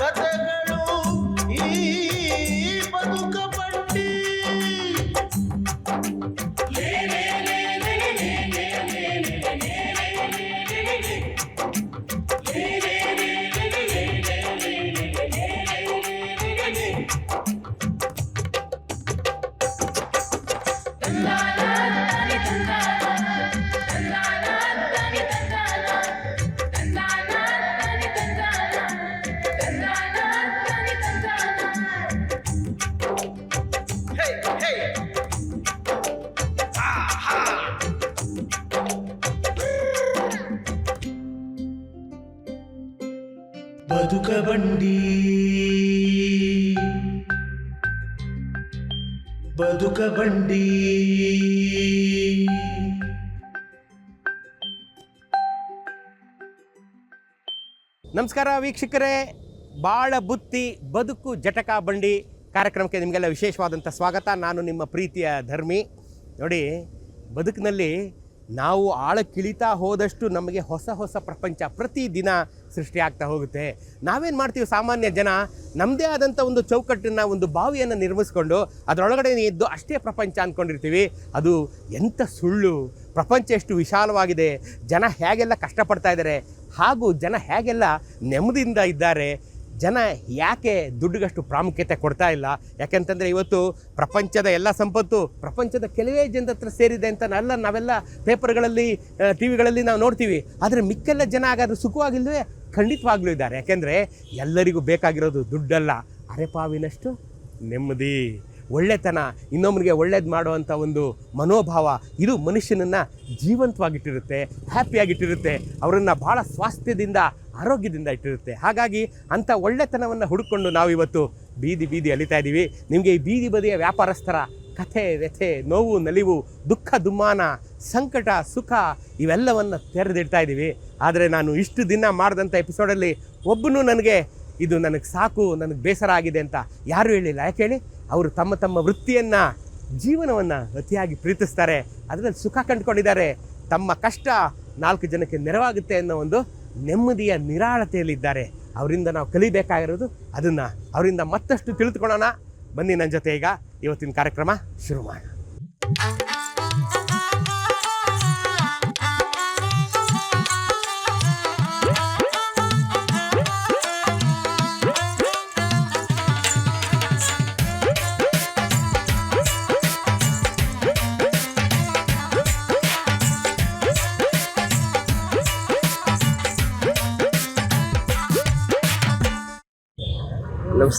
ಬದಿಯ ಕಥೆಗಳು ಬಂಡಿ ನಮಸ್ಕಾರ ವೀಕ್ಷಕರೇ. ಬಾಳ ಬುತ್ತಿ, ಬದುಕು, ಜಟಕ ಬಂಡಿ ಕಾರ್ಯಕ್ರಮಕ್ಕೆ ನಿಮಗೆಲ್ಲ ವಿಶೇಷವಾದಂಥ ಸ್ವಾಗತ. ನಾನು ನಿಮ್ಮ ಪ್ರೀತಿಯ ಧರ್ಮಿ. ನೋಡಿ, ಬದುಕಿನಲ್ಲಿ ನಾವು ಆಳಕ್ಕಿಳಿತಾ ಹೋದಷ್ಟು ನಮಗೆ ಹೊಸ ಹೊಸ ಪ್ರಪಂಚ ಪ್ರತಿದಿನ ಸೃಷ್ಟಿಯಾಗ್ತಾ ಹೋಗುತ್ತೆ. ನಾವೇನು ಮಾಡ್ತೀವಿ ಸಾಮಾನ್ಯ ಜನ? ನಮ್ಮದೇ ಆದಂಥ ಒಂದು ಚೌಕಟ್ಟನ್ನು, ಒಂದು ಬಾವಿಯನ್ನು ನಿರ್ಮಿಸ್ಕೊಂಡು ಅದರೊಳಗಡೆ ಇದ್ದು ಅಷ್ಟೇ ಪ್ರಪಂಚ ಅಂದ್ಕೊಂಡಿರ್ತೀವಿ ಅದು ಎಂಥ ಸುಳ್ಳು? ಪ್ರಪಂಚ ಎಷ್ಟು ವಿಶಾಲವಾಗಿದೆ. ಜನ ಹೇಗೆಲ್ಲ ಕಷ್ಟಪಡ್ತಾ ಇದ್ದಾರೆ ಹಾಗೂ ಜನ ಹೇಗೆಲ್ಲ ನೆಮ್ಮದಿಯಿಂದ ಇದ್ದಾರೆ? ಜನ ಯಾಕೆ ದುಡ್ಡಿಗಷ್ಟು ಪ್ರಾಮುಖ್ಯತೆ ಕೊಡ್ತಾ ಇಲ್ಲ? ಯಾಕೆಂತಂದರೆ ಇವತ್ತು ಪ್ರಪಂಚದ ಎಲ್ಲ ಸಂಪತ್ತು ಪ್ರಪಂಚದ ಕೆಲವೇ ಜನದ ಹತ್ರ ಸೇರಿದೆ ಅಂತ ಎಲ್ಲ ನಾವೆಲ್ಲ ಪೇಪರ್ಗಳಲ್ಲಿ ಟಿ ವಿಗಳಲ್ಲಿ ನಾವು ನೋಡ್ತೀವಿ. ಆದರೆ ಮಿಕ್ಕೆಲ್ಲ ಜನ ಹಾಗಾದ್ರೆ ಸುಖವಾಗಿಲ್ವೇ? ಖಂಡಿತವಾಗ್ಲೂ ಇದ್ದಾರೆ. ಯಾಕೆಂದರೆ ಎಲ್ಲರಿಗೂ ಬೇಕಾಗಿರೋದು ದುಡ್ಡಲ್ಲ. ಅರೆಪಾವಿನಷ್ಟು ನೆಮ್ಮದಿ. ಒಳ್ಳೆತನ. ಇನ್ನೊಬ್ಬನಿಗೆ ಒಳ್ಳೇದು ಮಾಡುವಂಥ ಒಂದು ಮನೋಭಾವ ಇದು ಮನುಷ್ಯನನ್ನು ಜೀವಂತವಾಗಿಟ್ಟಿರುತ್ತೆ, ಹ್ಯಾಪಿಯಾಗಿಟ್ಟಿರುತ್ತೆ. ಅವರನ್ನು ಭಾಳ ಸ್ವಾಸ್ಥ್ಯದಿಂದ ಆರೋಗ್ಯದಿಂದ ಇಟ್ಟಿರುತ್ತೆ. ಹಾಗಾಗಿ ಅಂಥ ಒಳ್ಳೆತನವನ್ನು ಹುಡುಕೊಂಡು ನಾವು ಇವತ್ತು ಬೀದಿ ಬೀದಿ ಅಲಿತಾ ಇದ್ದೀವಿ ನಿಮಗೆ ಈ ಬೀದಿ ಬದಿಯ ವ್ಯಾಪಾರಸ್ಥರ ಕಥೆ, ವ್ಯಥೆ, ನೋವು, ನಲಿವು, ದುಃಖ, ದುಮ್ಮಾನ, ಸಂಕಟ, ಸುಖ ಇವೆಲ್ಲವನ್ನು ತೆರೆದಿಡ್ತಾ ಇದ್ದೀವಿ ಆದರೆ ನಾನು ಇಷ್ಟು ದಿನ ಮಾಡಿದಂಥ ಎಪಿಸೋಡಲ್ಲಿ ಒಬ್ಬನು ನನಗೆ, ಇದು ನನಗೆ ಸಾಕು, ನನಗೆ ಬೇಸರ ಆಗಿದೆ ಅಂತ ಯಾರೂ ಹೇಳಿಲ್ಲ. ಯಾಕೆ ಹೇಳಿ? ಅವರು ತಮ್ಮ ತಮ್ಮ ವೃತ್ತಿಯನ್ನು, ಜೀವನವನ್ನು ಅತಿಯಾಗಿ ಪ್ರೀತಿಸ್ತಾರೆ. ಅದರಲ್ಲಿ ಸುಖ ಕಂಡುಕೊಂಡಿದ್ದಾರೆ. ತಮ್ಮ ಕಷ್ಟ ನಾಲ್ಕು ಜನಕ್ಕೆ ನೆರವಾಗುತ್ತೆ ಅನ್ನೋ ಒಂದು ನೆಮ್ಮದಿಯ ನಿರಾಳತೆಯಲ್ಲಿದ್ದಾರೆ. ಅವರಿಂದ ನಾವು ಕಲಿಬೇಕಾಗಿರೋದು ಅದನ್ನು ಅವರಿಂದ ಮತ್ತಷ್ಟು ತಿಳಿದುಕೊಳ್ಳೋಣ. ಬನ್ನಿ ನನ್ನ ಜೊತೆ ಈಗ ಇವತ್ತಿನ ಕಾರ್ಯಕ್ರಮ ಶುರು ಮಾಡೋಣ.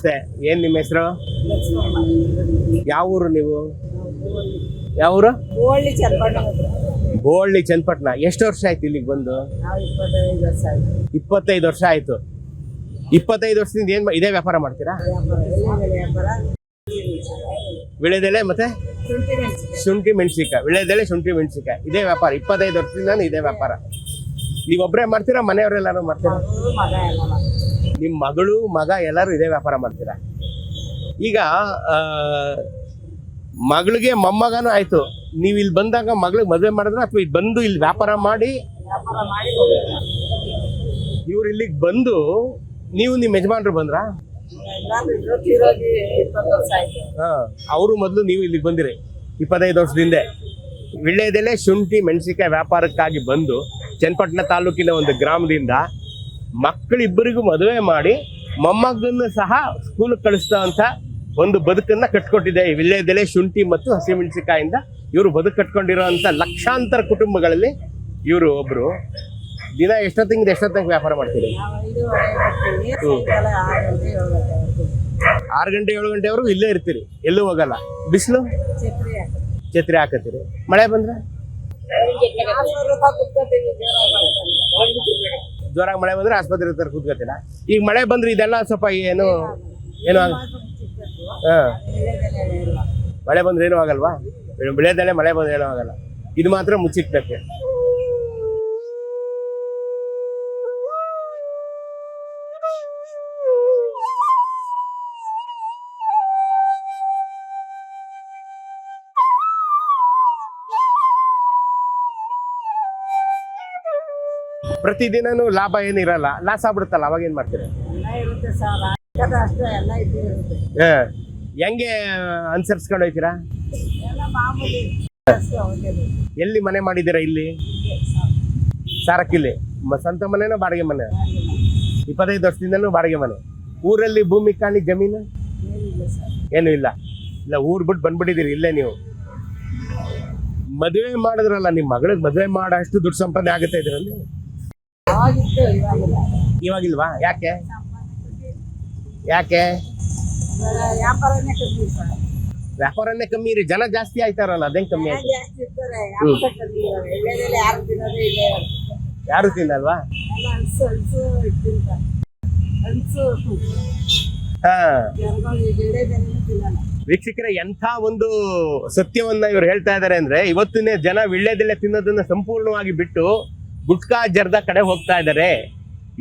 ನಮಸ್ತೆ. ಏನ್ ನಿಮ್ಮ ಹೆಸರು? ಯಾವ ಊರು ನೀವು ಯಾವ ಊರು ಬೋಳ್ಳಿ ಚನ್ನಪಟ್ಟಣ. ಎಷ್ಟು ವರ್ಷ ಆಯ್ತು ಇಲ್ಲಿಗೆ ಬಂದು? ಇಪ್ಪತ್ತೈದು ವರ್ಷ ಆಯ್ತು. ಇಪ್ಪತ್ತೈದು ವರ್ಷದಿಂದ ಏನು ಇದೇ ವ್ಯಾಪಾರ ಮಾಡ್ತೀರಾ? ವಿಳೆದೆಲೆ ಮತ್ತೆ? ಶುಂಠಿ ಮೆಣಸಿಕಾಯಿ ವಿಳೆದೆಲೆ ಶುಂಠಿ ಮೆಣಸಿಕಾಯಿ ಇದೇ ವ್ಯಾಪಾರ. ಇಪ್ಪತ್ತೈದು ವರ್ಷದಿಂದ ಇದೇ ವ್ಯಾಪಾರ. ನೀವೊಬ್ಬರೇ ಮಾಡ್ತೀರಾ? ಮನೆಯವರೆಲ್ಲರೂ ಮಾಡ್ತೀರಾ? ನಿಮ್ಮ ಮಗಳು, ಮಗ ಎಲ್ಲರೂ ಇದೇ ವ್ಯಾಪಾರ ಮಾಡ್ತೀರಾ? ಈಗ ಮಗಳಿಗೆ ಮೊಮ್ಮಗನೂ ಆಯಿತು. ನೀವು ಇಲ್ಲಿ ಬಂದಾಗ ಮಗಳಿಗೆ ಮದುವೆ ಮಾಡಿದ್ರೆ ಅಥವಾ ಇಲ್ಲಿ ಬಂದು ಇಲ್ಲಿ ವ್ಯಾಪಾರ ಮಾಡಿ? ಇವ್ರು ಇಲ್ಲಿಗೆ ಬಂದು ನೀವು ನಿಮ್ಮ ಯಜಮಾನ್ರು ಬಂದ್ರಾ? ಅವರು ಮೊದಲು ನೀವು ಇಲ್ಲಿಗೆ ಬಂದಿರಿ. ಇಪ್ಪತ್ತೈದು ವರ್ಷದಿಂದ ವಿಳ್ಳೆದೆಲೆ ಶುಂಠಿ ಮೆಣಸಿಕಾಯಿ ವ್ಯಾಪಾರಕ್ಕಾಗಿ ಬಂದು, ಚನ್ನಪಟ್ಟಣ ತಾಲೂಕಿನ ಒಂದು ಗ್ರಾಮದಿಂದ ಮಕ್ಕಳಿಬ್ಬರಿಗೂ ಮದುವೆ ಮಾಡಿ ಮೊಮ್ಮಗನ್ನು ಸಹ ಸ್ಕೂಲ್ ಕಳಿಸ್ತಂತ ಒಂದು ಬದುಕನ್ನ ಕಟ್ಕೊಟ್ಟಿದೆ. ವಿಳ್ಯದೆಲೆ ಶುಂಠಿ ಮತ್ತು ಹಸಿಮೆಣಸಿಕಾಯಿಂದ ಇವರು ಬದುಕು ಕಟ್ಕೊಂಡಿರೋಂಥ ಲಕ್ಷಾಂತರ ಕುಟುಂಬಗಳಲ್ಲಿ ಇವರು ಒಬ್ರು. ದಿನ ಎಷ್ಟೊತ್ತಿಂದ ಎಷ್ಟೊತ್ತಿಗೆ ವ್ಯಾಪಾರ ಮಾಡ್ತೀರಿ? ಆರು ಗಂಟೆ, ಏಳು ಗಂಟೆವರೆಗೂ ಇಲ್ಲೇ ಇರ್ತೀರಿ, ಎಲ್ಲೂ ಹೋಗಲ್ಲ. ಬಿಸಿಲು? ಛತ್ರಿ. ಹಾಕತ್ತೀರಿ. ಮಳೆ ಬಂದ್ರೆ? ಜೋರಾಗಿ ಮಳೆ ಬಂದ್ರೆ. ಆಸ್ಪತ್ರೆ ತರ ಕೂತ್ಕೋತೀರಾ ಈಗ ಮಳೆ ಬಂದ್ರೆ ಇದೆಲ್ಲ ಸ್ವಲ್ಪ ಏನು ಏನು ಹಾ. ಮಳೆ ಬಂದ್ರೆ ಏನು ಆಗಲ್ವಾ? ಬೆಳೆದಲ್ಲೇ ಮಳೆ ಬಂದ್ರೆ ಏನೂ ಆಗಲ್ಲ. ಇದು ಮಾತ್ರ ಮುಚ್ಚಿಕ್ಬೇಕು ಪ್ರತಿದಿನನೂ ಲಾಭ ಏನಿರಲ್ಲ ಲಾಸ್ ಆಗ್ಬಿಡುತ್ತಲ್ಲ ಅವಾಗ ಏನು ಮಾಡ್ತೀರಿ? ಹಾ. ಹೆಂಗೆ ಅನುಸರಿಸ್ಕೊಂಡು ಹೋಯ್ತೀರಾ? ಎಲ್ಲ ಮನೆ ಮಾಡಿದ್ದೀರಾ ಇಲ್ಲಿ? ಸಾರಕ್ಕಿಲ್ಲಿ ಸ್ವಂತ ಮನೆನೋ ಬಾಡಿಗೆ ಮನೆ? ಇಪ್ಪತ್ತೈದು ವರ್ಷದಿಂದನೂ ಬಾಡಿಗೆ ಮನೆ. ಊರಲ್ಲಿ ಭೂಮಿ ಕಾಣಿ ಜಮೀನು? ಏನು ಇಲ್ಲ ಇಲ್ಲ. ಊರ್ ಬಿಟ್ಟು ಬಂದ್ಬಿಟ್ಟಿದ್ದೀರಿ ಇಲ್ಲೇ ನೀವು. ಮದುವೆ ಮಾಡಿದ್ರಲ್ಲ ನಿಮ್ಮ ಮಗಳಿಗೆ ಮದುವೆ ಮಾಡೋ ಅಷ್ಟು ದುಡ್ಡು ಸಂಪಾದನೆ ಆಗುತ್ತೆ ಇದರಲ್ಲಿ? ಇವಾಗಿಲ್ವಾ? ಯಾಕೆ? ಯಾಕೆ? ವ್ಯಾಪಾರನೇ ಕಮ್ಮಿ ಇರಿ ಜನ ಜಾಸ್ತಿ ಆಯ್ತಾರಲ್ಲ ಅದೇನ್ ಕಮ್ಮಿ ಯಾರು ತಿನ್ನಲ್ವಾ? ಹಾ. ವೀಕ್ಷಕರೇ ಎಂಥ ಒಂದು ಸತ್ಯವನ್ನ ಇವ್ರು ಹೇಳ್ತಾ ಇದ್ದಾರೆ ಅಂದ್ರೆ ಇವತ್ತಿನ ಜನ ವಿಳ್ಳೆದೆಲೆ ತಿನ್ನೋದನ್ನ ಸಂಪೂರ್ಣವಾಗಿ ಬಿಟ್ಟು ಗುಟ್ಕಾ ಜರ್ದ ಕಡೆ ಹೋಗ್ತಾ ಇದ್ದಾರೆ.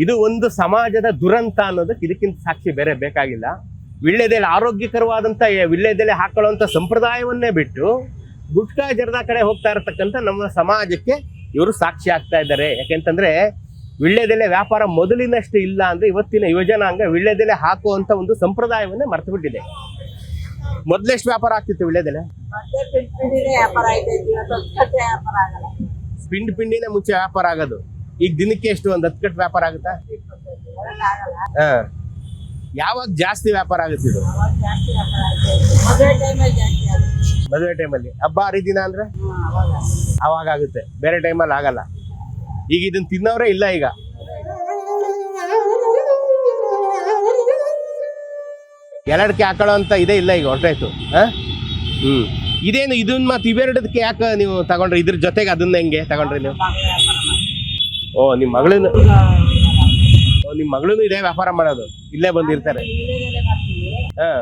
ಇದು ಒಂದು ಸಮಾಜದ ದುರಂತ ಅನ್ನೋದಕ್ಕೆ ಇದಕ್ಕಿಂತ ಸಾಕ್ಷಿ ಬೇರೆ ಬೇಕಾಗಿಲ್ಲ. ವಿಳ್ಳೆದೆಲೆ ಆರೋಗ್ಯಕರವಾದಂಥ ವಿಳ್ಳೆದೆಲೆ ಹಾಕೊಳ್ಳುವಂಥ ಸಂಪ್ರದಾಯವನ್ನೇ ಬಿಟ್ಟು ಗುಟ್ಕಾ ಜರ್ದ ಕಡೆ ಹೋಗ್ತಾ ಇರತಕ್ಕಂಥ ನಮ್ಮ ಸಮಾಜಕ್ಕೆ ಇವರು ಸಾಕ್ಷಿ ಆಗ್ತಾ ಇದ್ದಾರೆ. ಯಾಕೆಂತಂದ್ರೆ ವಿಳ್ಳೆದೆಲೆ ವ್ಯಾಪಾರ ಮೊದಲಿನಷ್ಟು ಇಲ್ಲ ಅಂದ್ರೆ ಇವತ್ತಿನ ಯುವಜನಾಂಗ ವಿಳ್ಳೆದೆಲೆ ಹಾಕುವಂತ ಒಂದು ಸಂಪ್ರದಾಯವನ್ನೇ ಮರ್ತು ಬಿಟ್ಟಿದೆ. ಮೊದ್ಲೆಷ್ಟು ವ್ಯಾಪಾರ ಆಗ್ತಿತ್ತು ವಿಳ್ಳೆದೆಲೆ ಪಿಂಡ್ ಪಿಂಡಿನೇ ಮುಂಚೆ ವ್ಯಾಪಾರ ಆಗೋದು. ಈಗ ದಿನಕ್ಕೆ ಎಷ್ಟು? ಒಂದ್ ಹತ್ತು ವ್ಯಾಪಾರ ಆಗುತ್ತಾ? ಯಾವಾಗ ಜಾಸ್ತಿ ವ್ಯಾಪಾರ ಆಗುತ್ತೆ ಇದು? ಮದುವೆ ಟೈಮಲ್ಲಿ. ಹಬ್ಬ ಹರಿದಿನ ಅಂದ್ರೆ? ಅವಾಗ ಆಗುತ್ತೆ. ಬೇರೆ ಟೈಮಲ್ಲಿ ಆಗಲ್ಲ. ಈಗ ಇದನ್ನ ತಿನ್ನೋರೇ ಇಲ್ಲ ಈಗ. ಎರಡಕ್ಕೆ ಹಾಕೊಳ್ಳೋ ಅಂತ ಇದೇ ಇಲ್ಲ ಈಗ, ಹೊರಟಾಯ್ತು. ಹ್ಮ್. ಇದೇನು ಇದನ್ನ ಮತ್ತೆ ಇವೆರಡದಕ್ಕೆ ಯಾಕೆ ನೀವು ತಗೊಂಡ್ರಿ? ಇದ್ರ ಜೊತೆಗೆ ಅದನ್ನ ಹೆಂಗೆ ತಗೊಂಡ್ರಿ ನೀವು. ಓ ನಿಮ್ಮ ಮಗಳನ್ನ ಓ, ನಿಮ್ಮ ಮಗಳೂ ಇದೇ ವ್ಯಾಪಾರ ಮಾಡೋದು. ಇಲ್ಲೇ ಬಂದಿರ್ತಾರೆ. ಹಾಂ.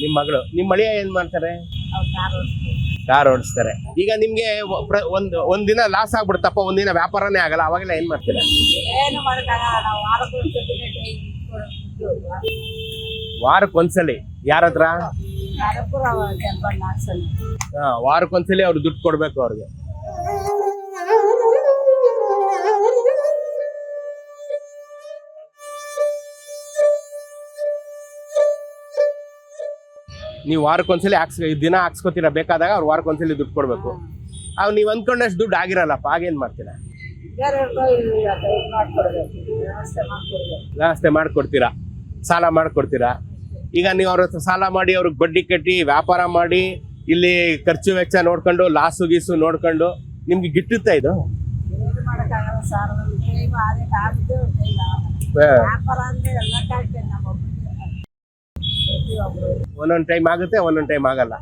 ನಿಮ್ಮ ಮಗಳು ನಿಮ್ಮ ಮಳಿಯ ಏನ್ ಮಾಡ್ತಾರೆ? ಕಾರ್ ಓಡಿಸ್ತಾರೆ ಈಗ ನಿಮ್ಗೆ ಒಂದು ಒಂದಿನ ಲಾಸ್ ಆಗ್ಬಿಡುತ್ತಪ್ಪ ಒಂದಿನ ವ್ಯಾಪಾರನೇ ಆಗಲ್ಲ. ಅವಾಗೆಲ್ಲ ಏನ್ ಮಾಡ್ತೀರಾ? ವಾರಕ್ಕೆ ಒಂದ್ಸಲಿ ಯಾರ ಹತ್ರ ವಾರಕ್ಕೊಂದ್ಸಲಿ ಅವ್ರು ದುಡ್ಡು ಕೊಡ್ಬೇಕು ಅವ್ರಿಗೆ. ನೀವು ವಾರಕ್ಕೊಂದ್ಸಲಿ ಹಾಕ್ಸ್, ದಿನ ಹಾಕ್ಸ್ಕೊತೀರಾ, ಬೇಕಾದಾಗ ಅವ್ರು ವಾರಕ್ಕೊಂದ್ಸಲಿ ದುಡ್ಡು ಕೊಡ್ಬೇಕು. ಅವ್ ನೀವು ಅಂದ್ಕೊಂಡಷ್ಟು ದುಡ್ಡು ಆಗಿರಲ್ಲಪ್ಪ, ಹಾಗೇನ್ ಮಾಡ್ತೀರಾ? ವ್ಯವಸ್ಥೆ ಮಾಡ್ಕೊಡ್ತೀರಾ? ಸಾಲ ಮಾಡ್ಕೊಡ್ತೀರಾ? ಈಗ ನೀವು ಅವ್ರ ಹತ್ರ ಸಾಲ ಮಾಡಿ ಅವ್ರಿಗೆ ಬಡ್ಡಿ ಕಟ್ಟಿ ವ್ಯಾಪಾರ ಮಾಡಿ ಇಲ್ಲಿ ಖರ್ಚು ವೆಚ್ಚ ನೋಡ್ಕೊಂಡು ಲಾಸು ಗೀಸು ನೋಡ್ಕೊಂಡು ನಿಮ್ಗೆ ಗಿಟ್ಟುತ್ತಾ ಇದು? ಒಂದೊಂದು ಟೈಮ್ ಆಗುತ್ತೆ ಒಂದೊಂದು ಟೈಮ್ ಆಗಲ್ಲ.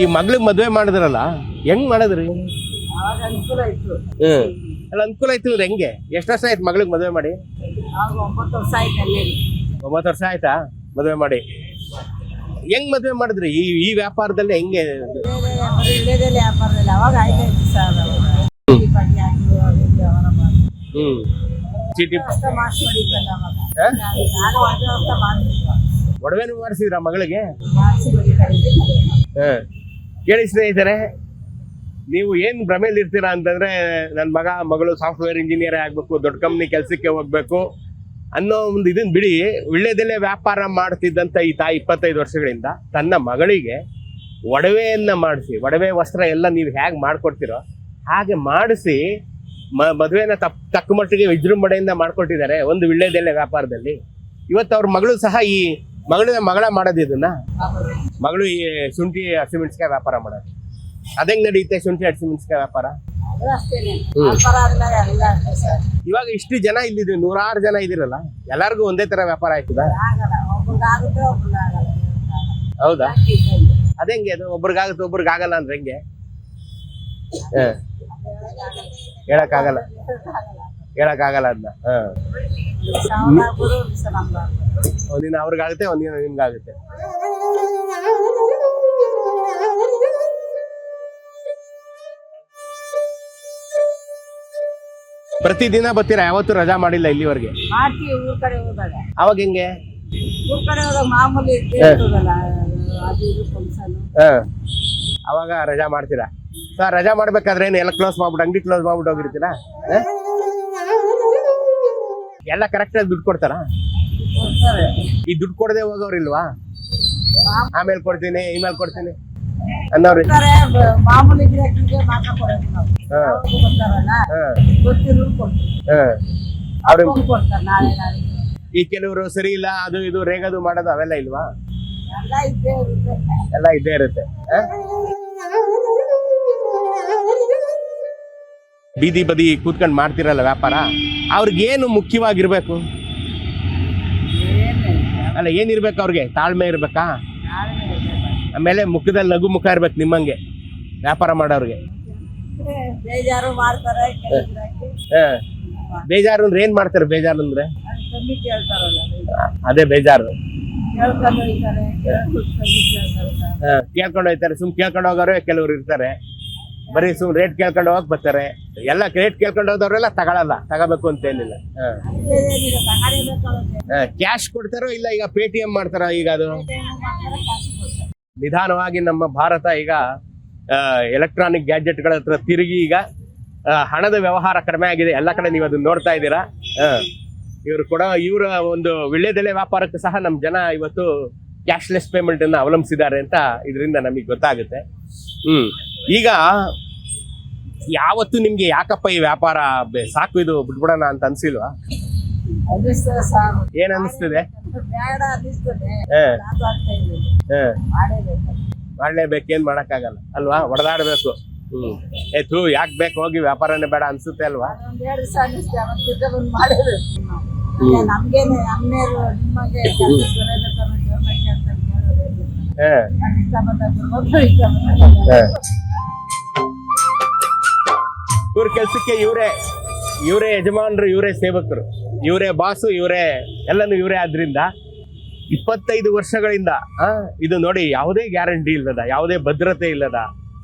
ಈ ಮಗ್ಳಿಗೆ ಮದ್ವೆ ಮಾಡಿದ್ರಲ್ಲ ಹೆಂಗ್ ಮಾಡಿದ್ರಿ? ಹ್ಮ್ ಅಲ್ಲ ಅನುಕೂಲ ಆಯ್ತು ಇವ್ರು ಹೆಂಗೆ? ಎಷ್ಟು ವರ್ಷ ಆಯ್ತು ಮಗಳಿಗೆ ಮದುವೆ ಮಾಡಿ? ಒಂಬತ್ತು ವರ್ಷ ಆಯ್ತು ಅಲ್ಲಿ ಒಂಬತ್ತು ವರ್ಷ ಆಯ್ತಾ? ಮದುವೆ ಮಾಡಿ. ಹೆಂಗ್ ಮದುವೆ ಮಾಡಿದ್ರಿ? ಈ ಈ ವ್ಯಾಪಾರದಲ್ಲಿ ಹೆಂಗೆ? ಒಡವೆನು ವ್ಯಾಪಾರದಲ್ಲಿ. ಅವಾಗ ಆಯ್ತಾಯ್ತು ಸರ್ ಅವಾಗ. ಈ ಬಡ್ಡಿ ಹಾಕಿ ವ್ಯವಹಾರ ಮಾಡಿ. ಹ್ಮ್. ಚೀಟಿ ವ್ಯವಸ್ಥೆ ಮಾಡಿಸಿ ಹೊಡಿತಲ್ಲ ಅವಾಗ. ಹಾ? ನಾನು ಒಂದು ವ್ಯವಸ್ಥೆ ಮಾಡಿದ್ವಿ ಒಡವೆನೂ ಮಾಡಿಸಿದ್ರ ಮಗಳಿಗೆ? ಇದ್ದೆ ಕೇಳಿ ಸ್ನೇಹಿತರೆ ನೀವು ಏನು ಭ್ರಮೆಯಲ್ಲಿ ಇರ್ತೀರಾ ಅಂತಂದ್ರೆ ನನ್ನ ಮಗ, ಮಗಳು ಸಾಫ್ಟ್ವೇರ್ ಇಂಜಿನಿಯರ್ ಆಗಬೇಕು, ದೊಡ್ಡ ಕಂಪ್ನಿ ಕೆಲಸಕ್ಕೆ ಹೋಗ್ಬೇಕು ಅನ್ನೋ ಒಂದು ಇದನ್ನ ಬಿಡಿ. ವಿಳ್ಳೆದೆಲೆ ವ್ಯಾಪಾರ ಮಾಡ್ತಿದ್ದಂಥ ಈ ತಾಯಿ ಇಪ್ಪತ್ತೈದು ವರ್ಷಗಳಿಂದ ತನ್ನ ಮಗಳಿಗೆ ಒಡವೆಯನ್ನು ಮಾಡಿಸಿ, ಒಡವೆ, ವಸ್ತ್ರ ಎಲ್ಲ ನೀವು ಹೇಗೆ ಮಾಡ್ಕೊಡ್ತೀರೋ ಹಾಗೆ ಮಾಡಿಸಿ, ಮ ಮದುವೆನ ತಪ್, ತಕ್ಕ ಮಟ್ಟಿಗೆ ವಿಜೃಂಭಣೆಯಿಂದ ಮಾಡ್ಕೊಟ್ಟಿದ್ದಾರೆ ಒಂದು ವಿಳ್ಳೆದೆಲೆ ವ್ಯಾಪಾರದಲ್ಲಿ. ಇವತ್ತು ಅವ್ರ ಮಗಳು ಸಹ ಈ ಮಗಳ ಮಗಳ ಮಾಡೋದು ಇದನ್ನ ಮಗಳು ಈ ಶುಂಠಿ ಹಸಿಮೆಣಸಿಕಾಯಿ ವ್ಯಾಪಾರ ಮಾಡೋದು. ಅದಂಗ್ ನಡೆಯುತ್ತೆ ಶುಂಠಿ ಅಷ್ಟೇನೆ. ಹ್ಮ್. ವ್ಯಾಪಾರ ಇವಾಗ ಇಷ್ಟು ಜನ ಇಲ್ಲಿದೆ ನೂರಾರು ಜನ ಇದಿರಲ್ಲ ಎಲ್ಲಾರ್ಗು ಒಂದೇ ತರ ವ್ಯಾಪಾರ ಆಯ್ತದ? ಹೌದಾ? ಅതെಂಗೆ ಅದು ಒಬ್ರಿಗಾಗುತ್ತೆ ಒಬ್ರಿಗಾಗಲ್ಲ ಅಂದ್ರೆ ಹೆಂಗೆ? ಆಗಲ್ಲ ಹೇಳಕ್ಕಾಗಲ್ಲ. ಹೇಳಕ್ಕಾಗಲ್ಲ ಅದನ್ನ. ಒಂದಿನ ಅವ್ರಿಗಾಗುತ್ತೆ ಒಂದಿನ ನಿಮ್ಗಾಗುತ್ತೆ. ಪ್ರತಿದಿನ ಬರ್ತೀರಾ? ಯಾವತ್ತೂ ರಜಾ ಮಾಡಿಲ್ಲ ಇಲ್ಲಿವರೆಗೆ? ಮಾಡ್ತೀವಿ ಊರ್ ಕಡೆ ಹೋದಾಗ. ಅವಾಗ ಹೆಂಗೆ? ಊರ್ ಕಡೆ ಹೋದಾಗ ಮಾಮೂಲಿ ಇದ್ದೇ ಇರ್ತದಲ್ಲ ಅದು ಇದು ಫಂಕ್ಷನ್ ಹ. ಅವಾಗ ರಜಾ ಮಾಡ್ತೀರಾ? ಸರ್ ರಜಾ ಮಾಡ್ಬೇಕಾದ್ರೆ ಏನು ಎಲ್ಲ ಕ್ಲೋಸ್ ಮಾಡ್ಬಿಟ್ಟು ಅಂಗಡಿ ಕ್ಲೋಸ್ ಮಾಡ್ಬಿಟ್ಟು ಹೋಗಿರ್ತೀರಾ? ಹ? ಎಲ್ಲ ಕರೆಕ್ಟಾಗಿ ದುಡ್ಡು ಕೊಡ್ತಾರಾ? ಕೊಡ್ತಾರೆ. ಈ ದುಡ್ಡು ಕೊಡದೆ ಹೋಗೋರಿಲ್ವಾ ಆಮೇಲೆ ಕೊಡ್ತೀನಿ ಇಮೇಲ್ ಕೊಡ್ತೀನಿ. ಅನ್ನೋರು ಕೊಡ್ತಾರೆ ಮಾಮೂಲಿ ಗಿರಾಕಿಗೆ ಮಾತ್ರ ಕೊಡೋದು ನಾವು. ಹಾ. ಅವ್ರು ಬರ್ತಾರಲ್ಲ ಹ. ಗೊತ್ತಿರೋ ಕೊಡ್ತೀವಿ. ಹ. ಅವ್ರು ಅವ್ರು ಕೊಡ್ತಾರೆ ನಾಳೆ ನಾಳೆ. ಈ ಕೆಲವರು ಸರಿ ಇಲ್ಲ ಅದು ಇದು ರೇಗದು ಮಾಡೋದು ಅವೆಲ್ಲ ಇಲ್ವಾ? ಎಲ್ಲ ಇದ್ದೇ ಇರುತ್ತೆ. ಎಲ್ಲ ಇದ್ದೇ ಇರುತ್ತೆ? ಬೀದಿ ಬದಿ ಕೂತ್ಕೊಂಡು ಮಾಡ್ತಿರಲ್ಲ ವ್ಯಾಪಾರ? ಅವ್ರಿಗೇನು ಮುಖ್ಯವಾಗಿರ್ಬೇಕು? ಅಲ್ಲ ಏನಿರ್ಬೇಕು ಅವ್ರಿಗೆ? ತಾಳ್ಮೆ ಇರ್ಬೇಕು. ಆಮೇಲೆ ಮುಖದಲ್ಲಿ ಲಘು ಮುಖ ಇರ್ಬೇಕು ನಿಮ್ಮಂಗೆ. ವ್ಯಾಪಾರ ಮಾಡೋರಿಗೆ. ಬೇಜಾರು ಮಾಡ್ತಾರೆ. ಬೇಜಾರು ಅಂದ್ರೆ ಏನ್ ಮಾಡ್ತಾರೆ ಬೇಜಾರು ಅಂದ್ರೆ? ಅದು ಬೇಜಾರು. ಕೇಳ್ಕೊಂಡು ಹೋಗ್ತಾರೆ ಸುಮ್ ಕೇಳ್ಕೊಂಡು ಹೋಗೋರು ಕೆಲವ್ರು ಇರ್ತಾರೆ. ಬರೀ ಸುಮ್ ರೇಟ್ ಕೇಳ್ಕೊಂಡು ಹೋಗಕ್ ಬರ್ತಾರೆ. ಎಲ್ಲ ರೇಟ್ ಕೇಳ್ಕೊಂಡು ಹೋದವ್ರೆಲ್ಲ ತಗೊಳಲ್ಲ ತಗೋಬೇಕು ಅಂತ ಏನಿಲ್ಲ. ಕ್ಯಾಶ್ ಕೊಡ್ತಾರೋ ಇಲ್ಲ ಈಗ ಪೇಟಿಎಂ ಮಾಡ್ತಾರ ಈಗ ಅದು? ನಿಧಾನವಾಗಿ ನಮ್ಮ ಭಾರತ ಈಗ ಎಲೆಕ್ಟ್ರಾನಿಕ್ ಗ್ಯಾಜೆಟ್ಗಳ ಹತ್ರ ತಿರುಗಿ ಈಗ ಹಣದ ವ್ಯವಹಾರ ಕಡಿಮೆ ಆಗಿದೆ. ಎಲ್ಲ ಕಡೆ ನೀವು ಅದನ್ನ ನೋಡ್ತಾ ಇದ್ದೀರಾ? ಇವರು ಕೂಡ ಇವರ ಒಂದು ವಿಳ್ಯದೆಲೆ ವ್ಯಾಪಾರಕ್ಕೆ ಸಹ ನಮ್ಮ ಜನ ಇವತ್ತು ಕ್ಯಾಶ್ಲೆಸ್ ಪೇಮೆಂಟ್ ಅನ್ನ ಅವಲಂಬಿಸಿದ್ದಾರೆ ಅಂತ ಇದರಿಂದ ನಮಗೆ ಗೊತ್ತಾಗುತ್ತೆ. ಹ್ಮ್. ಈಗ ಯಾವತ್ತು ನಿಮ್ಗೆ ಯಾಕಪ್ಪ ಈ ವ್ಯಾಪಾರ ಸಾಕು ಇದು ಬಿಟ್ಬಿಡೋಣ ಅಂತ ಅನ್ಸಿಲ್ವಾ? ಏನ್ ಅನಿಸ್ತದೆ? ಮಾಡ್ಲೇಬೇಕು ಏನ್ ಮಾಡಕ್ಕಾಗಲ್ಲ. ಅಲ್ವಾ? ಹೊಡೆದಾಡ್ಬೇಕು. ಹ್ಮ್. ಏ ತೂ ಯಾಕೆ ಬೇಕು? ಹೋಗಿ ವ್ಯಾಪಾರನೇ ಬೇಡ ಅನ್ಸುತ್ತೆ ಅಲ್ವಾ. ಇವ್ರ ಕೆಲ್ಸಕ್ಕೆ ಇವರೇ ಇವರೇ ಯಜಮಾನ್ರು ಇವರೇ ಸೇವಕರು. ಇವರೇ ಬಾಸು, ಇವರೇ ಎಲ್ಲನೂ ಇವರೇ ಆದ್ರಿಂದ ಇಪ್ಪತ್ತೈದು ವರ್ಷಗಳಿಂದ ಇದು ನೋಡಿ ಯಾವುದೇ ಗ್ಯಾರಂಟಿ ಇಲ್ಲದ, ಯಾವುದೇ ಭದ್ರತೆ ಇಲ್ಲದ,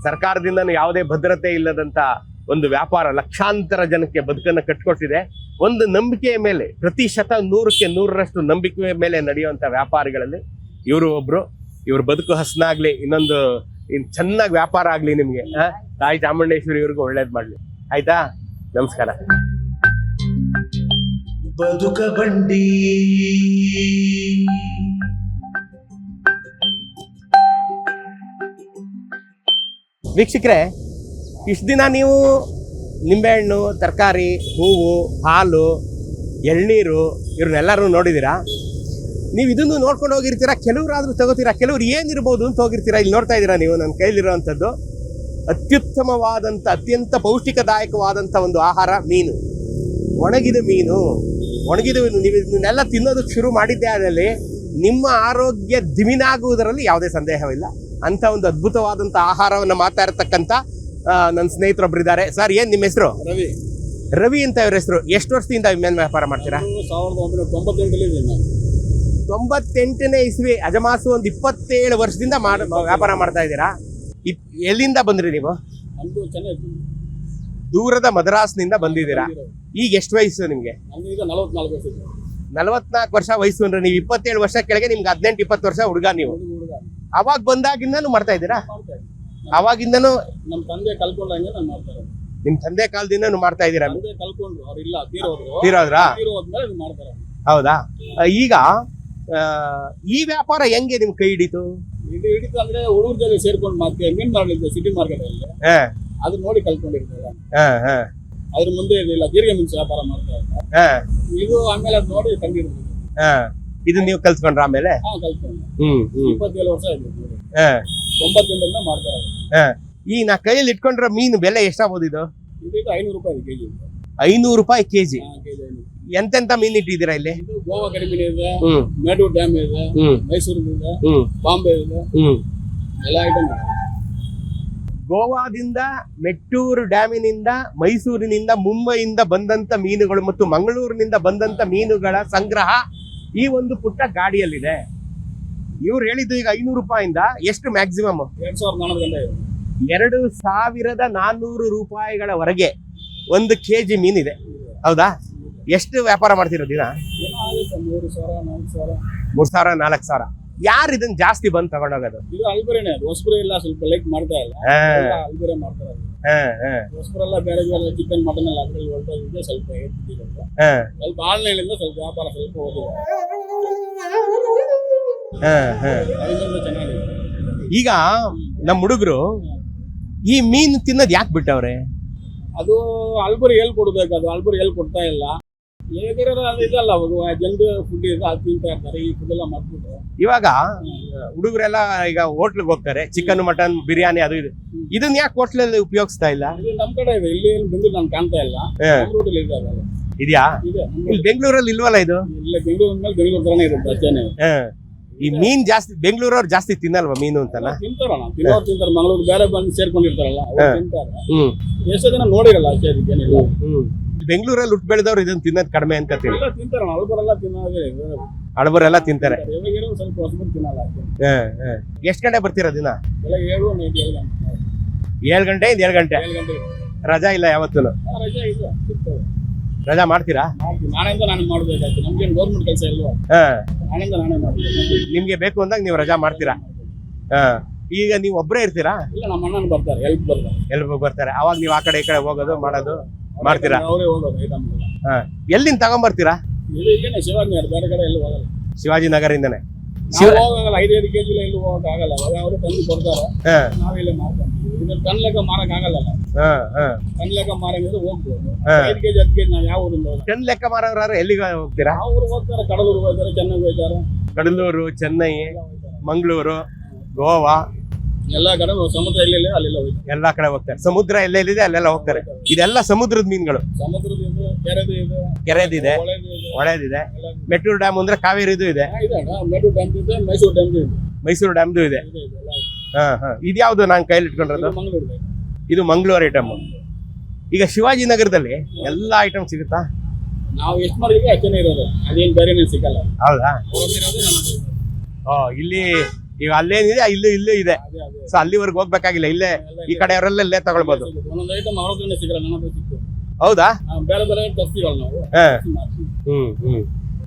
ಸರ್ಕಾರದಿಂದನೂ ಯಾವುದೇ ಭದ್ರತೆ ಇಲ್ಲದಂತ ಒಂದು ವ್ಯಾಪಾರ ಲಕ್ಷಾಂತರ ಜನಕ್ಕೆ ಬದುಕನ್ನು ಕಟ್ಕೊಟ್ಟಿದೆ. ಒಂದು ನಂಬಿಕೆಯ ಮೇಲೆ ಪ್ರತಿಶತ ನೂರಕ್ಕೆ ನೂರರಷ್ಟು ನಂಬಿಕೆಯ ಮೇಲೆ ನಡೆಯುವಂತ ವ್ಯಾಪಾರಿಗಳಲ್ಲಿ ಇವರು ಒಬ್ಬರು ಇವ್ರ ಬದುಕು ಹಸನಾಗ್ಲಿ, ಇನ್ನೊಂದು ಇನ್ ಚೆನ್ನಾಗಿ ವ್ಯಾಪಾರ ಆಗಲಿ ನಿಮಗೆ? ತಾಯಿ ಚಾಮುಂಡೇಶ್ವರಿ ಇವ್ರಿಗೂ ಒಳ್ಳೇದು ಮಾಡ್ಲಿ. ಆಯ್ತಾ? ನಮಸ್ಕಾರ. ಬದುಕ ಬಂಡಿ ವೀಕ್ಷಕರೇ, ಇಷ್ಟು ದಿನ ನೀವು ನಿಂಬೆಹಣ್ಣು, ತರಕಾರಿ, ಹೂವು, ಹಾಲು, ಎಳ್ನೀರು ಇವ್ರನ್ನೆಲ್ಲರೂ ನೋಡಿದ್ದೀರಾ? ನೀವು ಇದನ್ನು ನೋಡ್ಕೊಂಡು ಹೋಗಿರ್ತೀರಾ? ಕೆಲವರಾದರೂ ತಗೋತೀರಾ? ಕೆಲವ್ರು ಏನಿರ್ಬೋದು ಅಂತ ಹೋಗಿರ್ತೀರಾ? ಇಲ್ಲಿ ನೋಡ್ತಾ ಇದ್ದೀರಾ ನೀವು ನನ್ನ ಕೈಲಿರುವಂಥದ್ದು? ಅತ್ಯುತ್ತಮವಾದಂಥ, ಅತ್ಯಂತ ಪೌಷ್ಟಿಕದಾಯಕವಾದಂಥ ಒಂದು ಆಹಾರ ಮೀನು. ಒಣಗಿದ ಮೀನು. ಒಣಗಿದ ಮೀನು ನೀವು ಇದನ್ನೆಲ್ಲ ತಿನ್ನೋದಕ್ಕೆ ಶುರು ಮಾಡಿದ್ದೆ ಆದಲ್ಲಿ ನಿಮ್ಮ ಆರೋಗ್ಯ ದಿವಿನಾಗುವುದರಲ್ಲಿ ಯಾವುದೇ ಸಂದೇಹವಿಲ್ಲ. ಅಂಥ ಒಂದು ಅದ್ಭುತವಾದಂಥ ಆಹಾರವನ್ನು ಮಾತಾಡ್ತಕ್ಕಂಥ ನನ್ನ ಸ್ನೇಹಿತರೊಬ್ಬರಿದ್ದಾರೆ ಸರ್ ಏನು ನಿಮ್ಮ ಹೆಸರು? ರವಿ. ರವಿ ಅಂತ ಇವ್ರ ಹೆಸರು. ಎಷ್ಟು ವರ್ಷದಿಂದ ಮೀನು ವ್ಯಾಪಾರ ಮಾಡ್ತೀರಾ? ನಾನು ಸಾವಿರದ ಒಂಬೈನೂರ ತೊಂಬತ್ತೆಂಟರಲ್ಲಿ ನಾನು. ತೊಂಬತ್ತೆಂಟನೇ ಇಸ್ವಿ ಅಜಮಾಸು ಒಂದು ಇಪ್ಪತ್ತೇಳು ವರ್ಷದಿಂದ ಮಾಡ ವ್ಯಾಪಾರ ಮಾಡ್ತಾ ಇದ್ದೀರಾ? ಇಪ್- ಎಲ್ಲಿಂದ ಬಂದ್ರಿ ನೀವು? ದೂರದ ಮದ್ರಾಸ್ನಿಂದ ಬಂದಿದ್ದೀರಾ? ಈಗ ಎಷ್ಟು ವಯಸ್ಸು ನಿಮಗೆ? ನಲವತ್ನಾಲ್ಕು ವರ್ಷ ವಯಸ್ಸು ಅಂದ್ರೆ ನೀವು ಇಪ್ಪತ್ತೇಳು ವರ್ಷ ಕೆಳಗೆ ನಿಮ್ಗೆ ಹದಿನೆಂಟು ಇಪ್ಪತ್ತು ವರ್ಷ ಹುಡುಗ ನೀವು. ಅವಾಗ ಬಂದಾಗಿಂದನೂ ಮಾಡ್ತಾ ಇದ್ದೀರಾ? ಅವಾಗಿಂದನು ನಮ್ಮ ತಂದೆ ಕಲ್ಕೊಂಡಂಗೆ ನಾನು ಮಾಡ್ತಾ ನಿಮ್ಮ ನಿಮ್ ತಂದೆ ಕಾಲದಿಂದ ಮಾಡ್ತಾ ಇದ್ದೀರಾ? ತೀರೋದ್ರ. ಹೌದಾ? ಈಗ ಈ ವ್ಯಾಪಾರ ಹೆಂಗೆ ನಿಮ್ ಕೈ ಹಿಡಿತು? ಇದು ಹಿಡಿತು ಅಂದ್ರೆ ಹುಡುಗರ ಜೊತೆ ಸೇರ್ಕೊಂಡು ಮೀನ್ ಮಾಡ್ಲಿದ್ದೆ ಸಿಟಿ ಮಾರ್ಕೆಟ್ ಅಲ್ಲಿ. ಹಾ. ಅದನ್ನ ನೋಡಿ ಕಲ್ಕೊಂಡಿರ್ತಾರೆ. ಹಾ ಹಾ. ಅದ್ರ ಮುಂದೆ ಇರಲಿಲ್ಲ ಜೀರಿಗೆ ಮೆಣಸು ವ್ಯಾಪಾರ ಮಾಡ್ತಾ ಇದ್ದಾರೆ ಹಾ. ಇದು ಆಮೇಲೆ ಅದ್ ನೋಡಿ ಕಂಡಿರ್ಬೋದು ಹಾ. ಇದು ನೀವು ಕಲ್ತ್ಕೊಂಡ್ರ ಆಮೇಲೆ? ಹಾ ಕಲ್ತ್ಕೊಂಡು. ಹ್ಮ್ ಹ್ಮ್. ಇಪ್ಪತ್ತೇಳು ವರ್ಷ ಆಯ್ತು ಹಾ. ತೊಂಬತ್ತೆಂಟರಿಂದ ಮಾಡ್ತಾ ಇರೋದು. ಹಾ. ಈ ನಾ ಕೈಯಲ್ಲಿ ಇಟ್ಕೊಂಡ್ರ ಮೀನು ಬೆಲೆ ಎಷ್ಟಾಗ್ಬೋದು ಇದು? ಇದೀಗ ಐನೂರು ರೂಪಾಯಿ ಕೆಜಿ ಐನೂರು ರೂಪಾಯಿ ಕೆಜಿ. ಹಾ ಕೆಜಿ ಐನೂರು. ಎಂತೆಂತ ಮೀನ್ ಇಟ್ಟಿದ್ದೀರಾ ಇಲ್ಲಿ? ಇದು ಗೋವಾ ಕಡಿಮೆ ಇದೆ ಹ್ಮ್. ಮೇಡೂರ್ ಡ್ಯಾಮ್ ಇದೆ ಹ್ಮ್. ಮೈಸೂರು ಇದೆ ಹ್ಮ್. ಬಾಂಬೆ ಇದೆ. ಹ್ಮ್. ಎಲ್ಲ ಐಟಮ್ ಗೋವಾದಿಂದ ಮೆಟ್ಟೂರು ಡ್ಯಾಮಿನಿಂದ ಮೈಸೂರಿನಿಂದ ಮುಂಬೈಯಿಂದ ಬಂದಂತ ಮೀನುಗಳು ಮತ್ತು ಮಂಗಳೂರಿನಿಂದ ಬಂದಂತ ಮೀನುಗಳ ಸಂಗ್ರಹ ಈ ಒಂದು ಪುಟ್ಟ ಗಾಡಿಯಲ್ಲಿದೆ. ಇವ್ರು ಹೇಳಿದ್ದು ಈಗ ಐನೂರು ರೂಪಾಯಿಂದ ಎಷ್ಟು ಮ್ಯಾಕ್ಸಿಮಮ್ ಎರಡ್ ಸಾವಿರದ ನಾನ್ನೂರು ರೂಪಾಯಿಗಳವರೆಗೆ ಒಂದು ಕೆ ಜಿ ಮೀನಿದೆ. ಹೌದಾ? ಎಷ್ಟು ವ್ಯಾಪಾರ ಮಾಡ್ತಿರೋ ದಿನ? ಮೂರು ಸಾವಿರ ನಾಲ್ಕು ಸಾವಿರ ನಾಲ್ಕು ಸಾವಿರ. ಯಾರು ಇದನ್ನ ಜಾಸ್ತಿ ಬಂದ್ ತಗೊಂಡೋಗೋದು? ಇದು ಅಲ್ಬರೇನೆ ಅದು. ಹೊಸಬ್ರು ಎಲ್ಲ ಸ್ವಲ್ಪ ಲೈಕ್ ಮಾಡ್ತಾ ಇಲ್ಲ. ಎಲ್ಲ ಅಲ್ಬರೇ ಮಾಡ್ತಾರೆ ಅದು. ಹೊಸಬ್ರೆಲ್ಲ ಬೇರೆ ಬೇರೆ ಚಿಕನ್ ಮಟನ್ ಎಲ್ಲ ಅದ್ರಲ್ಲಿ ಹೊರಟೋಗಿದೆ ಸ್ವಲ್ಪ ಹಾ, ಸ್ವಲ್ಪ ಆನ್ಲೈನಿಂದ ಸ್ವಲ್ಪ ವ್ಯಾಪಾರ ಸ್ವಲ್ಪ ಹೋಗಿದೆ. ಅದರಿಂದ ಚೆನ್ನಾಗಿದೆ. ಈಗ ನಮ್ಮ ಹುಡುಗರು ಈ ಮೀನು ತಿನ್ನೋದು ಯಾಕೆ ಬಿಟ್ಟವ್ರೆ? ಅದು ಅಲ್ಬರಿ ಹೇಳ್ಕೊಡ್ಬೇಕು ಕೊಡ್ಬೇಕು ಅದು ಅಲ್ಬರಿ ಹೇಳ್ಕೊಡ್ತಾ ಕೊಡ್ತಾ ಇಲ್ಲ. ಇದಲ್ಲ ಜನರು ಫುಡ್ ಅದು ತಿಂತಾ ಇರ್ತಾರೆ ಈ ಫುಡ್ ಎಲ್ಲ ಮಾಡ್ಬಿಟ್ಟು ಇವಾಗ ಹುಡುಗರೆಲ್ಲ ಈಗ ಹೋಟ್ಲಿಗೆ ಹೋಗ್ತಾರೆ ಚಿಕನ್ ಮಟನ್ ಬಿರಿಯಾನಿ ಅದು ಇದು. ಇದನ್ನ ಯಾಕೆ ಹೋಟ್ಲಲ್ಲಿ ಉಪಯೋಗಿಸ್ತಾ ಇಲ್ಲ? ಇದು ನಮ್ ಕಡೆ ಇದೆ ಇಲ್ಲಿ ಏನು ಬೆಂಗಳೂರು ನಾನು ಕಾಣ್ತಾ ಇಲ್ಲ. ಹಾ. ಇದೆ ಇದೆಯಾ? ಇದೆ ಇಲ್ಲಿ ಬೆಂಗಳೂರಲ್ಲಿ ಇಲ್ವಲ್ಲ ಇದು? ಇಲ್ಲ ಬೆಂಗಳೂರು ಮೇಲೆ ಬೆಂಗಳೂರು ತರನೇ ಇರುತ್ತೆ ಅಷ್ಟೇನೆ. ಹಾ. ಈ ಮೀನ್ ಜಾಸ್ತಿ ಬೆಂಗಳೂರವ್ರು ಜಾಸ್ತಿ ತಿನ್ನಲ್ವಾ ಮೀನು ಅಂತಲ್ಲ ತಿಂತಾರಣ್ಣ ತಿನ್ನೋರು ತಿಂತಾರೆ ಮಂಗಳೂರು ಬೇರೆ ಬಂದು ಸೇರ್ಕೊಂಡಿರ್ತಾರಲ್ಲ ಅವ್ರು ಹಾ. ತಿಂತಾರೆ. ಹ್ಮ್. ಎಷ್ಟೋ ಜನ ನೋಡಿರಲ್ಲ ಅಷ್ಟೇ ಅದಕ್ಕೇನಿಲ್ಲ. ಹ್ಮ್. ಬೆಂಗಳೂರಲ್ಲಿ ಹುಟ್ಟು ಬೆಳೆದವ್ರು ಇದನ್ನ ತಿನ್ನೋದು ಕಡಿಮೆ ಅಂತ ಇದೆ. ಹಳಬರೆಲ್ಲ ತಿಂತಾರೆ ಎಷ್ಟು ಗಂಟೆ ಬರ್ತೀರಾ ದಿನ? ಏಳು ನೈಟ್ ಏಳು ಗಂಟೆ. ರಜಾ ಇಲ್ಲ ಯಾವತ್ತೂ ರಜಾ ಮಾಡ್ತೀರಾ? ನಿಮ್ಗೆ ಬೇಕು ಅಂದಾಗ ನೀವು ರಜಾ ಮಾಡ್ತೀರಾ? ಹಾ. ಈಗ ನೀವು ಒಬ್ಬರೇ ಇರ್ತೀರಾ? ಇಲ್ಲ ನಮ್ಮ ಅಣ್ಣನ ಬರ್ತಾರೆ ಹೆಲ್ಪ್ ಬರ್ತಾರೆ. ಎಲ್ಲಿ ಬರ್ತಾರೆ. ಅವಾಗ ನೀವು ಆ ಕಡೆ ಈ ಕಡೆ ಹೋಗೋದು ಮಾಡೋದು? ಮಾಡ್ತೀರಾ ಅವರೇ ಹೋಗೋದು ಐಟಮ್ ಹಾ. ಎಲ್ಲಿಂದ ತಗೊಂಬರ್ತೀರಾ? ಇದು ಇಲ್ಲೇನೆ ಶಿವಾಜಿ ಬೇರೆ ಕಡೆ ಎಲ್ಲಿ ಹೋಗಲ್ಲ. ಶಿವಾಜಿ ಶಿವ ನಾವು ಹೋಗಲ್ಲ ಐದೈದು ಕೆಜಿ ಎಲ್ಲ ಹೋಗಕ್ ಆಗಲ್ಲ ಅವಾಗ ಅವರು ತಂದು ಕೊಡ್ತಾರೆ. ಹಾ. ನಾವಿಲ್ಲೇ ಮಾರ್ಕೊಂತೀವಿ. ಇದ್ರ ಟನ್ ಲೆಕ್ಕ ಮಾರಕ್ ಆಗಲ್ಲ ಹಾ ಹಾ. ಟನ್ ಲೆಕ್ಕ ಮಾರಂಗಿದ್ರೆ ಹೋಗ್ಬೋದು. ಹಾ. ಐದು ಕೆಜಿ ಹತ್ತು ಕೆಜಿ ನಾವು ಯಾವ ಊರಿಂದ ಹೋಗಲ್ಲ ಟನ್ ಲೆಕ್ಕ ಮಾರೋರು ಎಲ್ಲಿಗೆ ಹೋಗ್ತೀರಾ? ಯಾವ ಹೋಗ್ತಾರೆ? ಕಡಲೂರು ಹೋಗ್ತಾರೆ ಚೆನ್ನೈಗೆ ಹೋಗ್ತಾರೆ. ಕಡಲೂರು ಚೆನ್ನೈ ಮಂಗಳೂರು ಗೋವಾ. ಎಲ್ಲ ಕಡೆ ಸಮುದ್ರ ಎಲ್ಲೆಲ್ಲ ಅಲ್ಲೆಲ್ಲ ಹೋಗ್ತಾರೆ. ಎಲ್ಲಾ ಕಡೆ ಹೋಗ್ತಾರೆ. ಸಮುದ್ರ ಎಲ್ಲೆಲ್ಲಿದೆ ಅಲ್ಲೆಲ್ಲ ಹೋಗ್ತಾರೆ. ಇದೆಲ್ಲ ಸಮುದ್ರದ ಮೀನುಗಳು. ಸಮುದ್ರದ ಇದೆ ಕೆರೆದು ಇದೆ. ಕೆರೆದಿದೆ ಹೊಳೆದು ಇದೆ. ಹೊಳೆದಿದೆ ಮೆಟ್ಟೂರು ಡ್ಯಾಮ್ ಅಂದ್ರೆ ಕಾವೇರಿದು ಇದೆ. ಹಾ, ಇದೆ. ಅಣ್ಣ. ಮೇಡೂರು ಡ್ಯಾಮ್ ಇದೆ ಮೈಸೂರು ಡ್ಯಾಮ್ ಇದೆ. ಮೈಸೂರು ಡ್ಯಾಮ್ದು ಇದೆ. ಇದೆ, ಇದೆ, ಎಲ್ಲ ಇದೆ. ಹಾ ಹಾ. ಇದ್ಯಾವ್ದು ನಾನು ಕೈಲಿ ಇಟ್ಕೊಂಡಿರೋದು? ಇದು ಮಂಗಳೂರು ಇದೆ. ಇದು ಮಂಗಳೂರು ಐಟಮ್. ಈಗ ಶಿವಾಜಿ ನಗರದಲ್ಲಿ ಎಲ್ಲಾ ಐಟಮ್ ಸಿಗುತ್ತಾ? ನಾವು ಎಷ್ಟು ಮಾಡಿದ್ವಿ ಅಷ್ಟೇನೆ ಇರೋದು. ಅದೇನು ಬೇರೆನೇ ಸಿಗಲ್ಲ. ಹೌದಾ? ಹೋಗಿರೋದು ಇಲ್ಲಿ ಈಗ ಅಲ್ಲೇನಿದೆ ಇಲ್ಲೂ ಇಲ್ಲೂ ಇದೆ. ಸೊ ಅಲ್ಲಿವರೆಗೆ ಹೋಗ್ಬೇಕಾಗಿಲ್ಲ ಇಲ್ಲೇ ಈ ಕಡೆಯವರೆಲ್ಲ ಇಲ್ಲೇ ತಗೊಳ್ಬೋದು. ಹೌದಾ? ಹ್ಮ್ ಹ್ಮ್.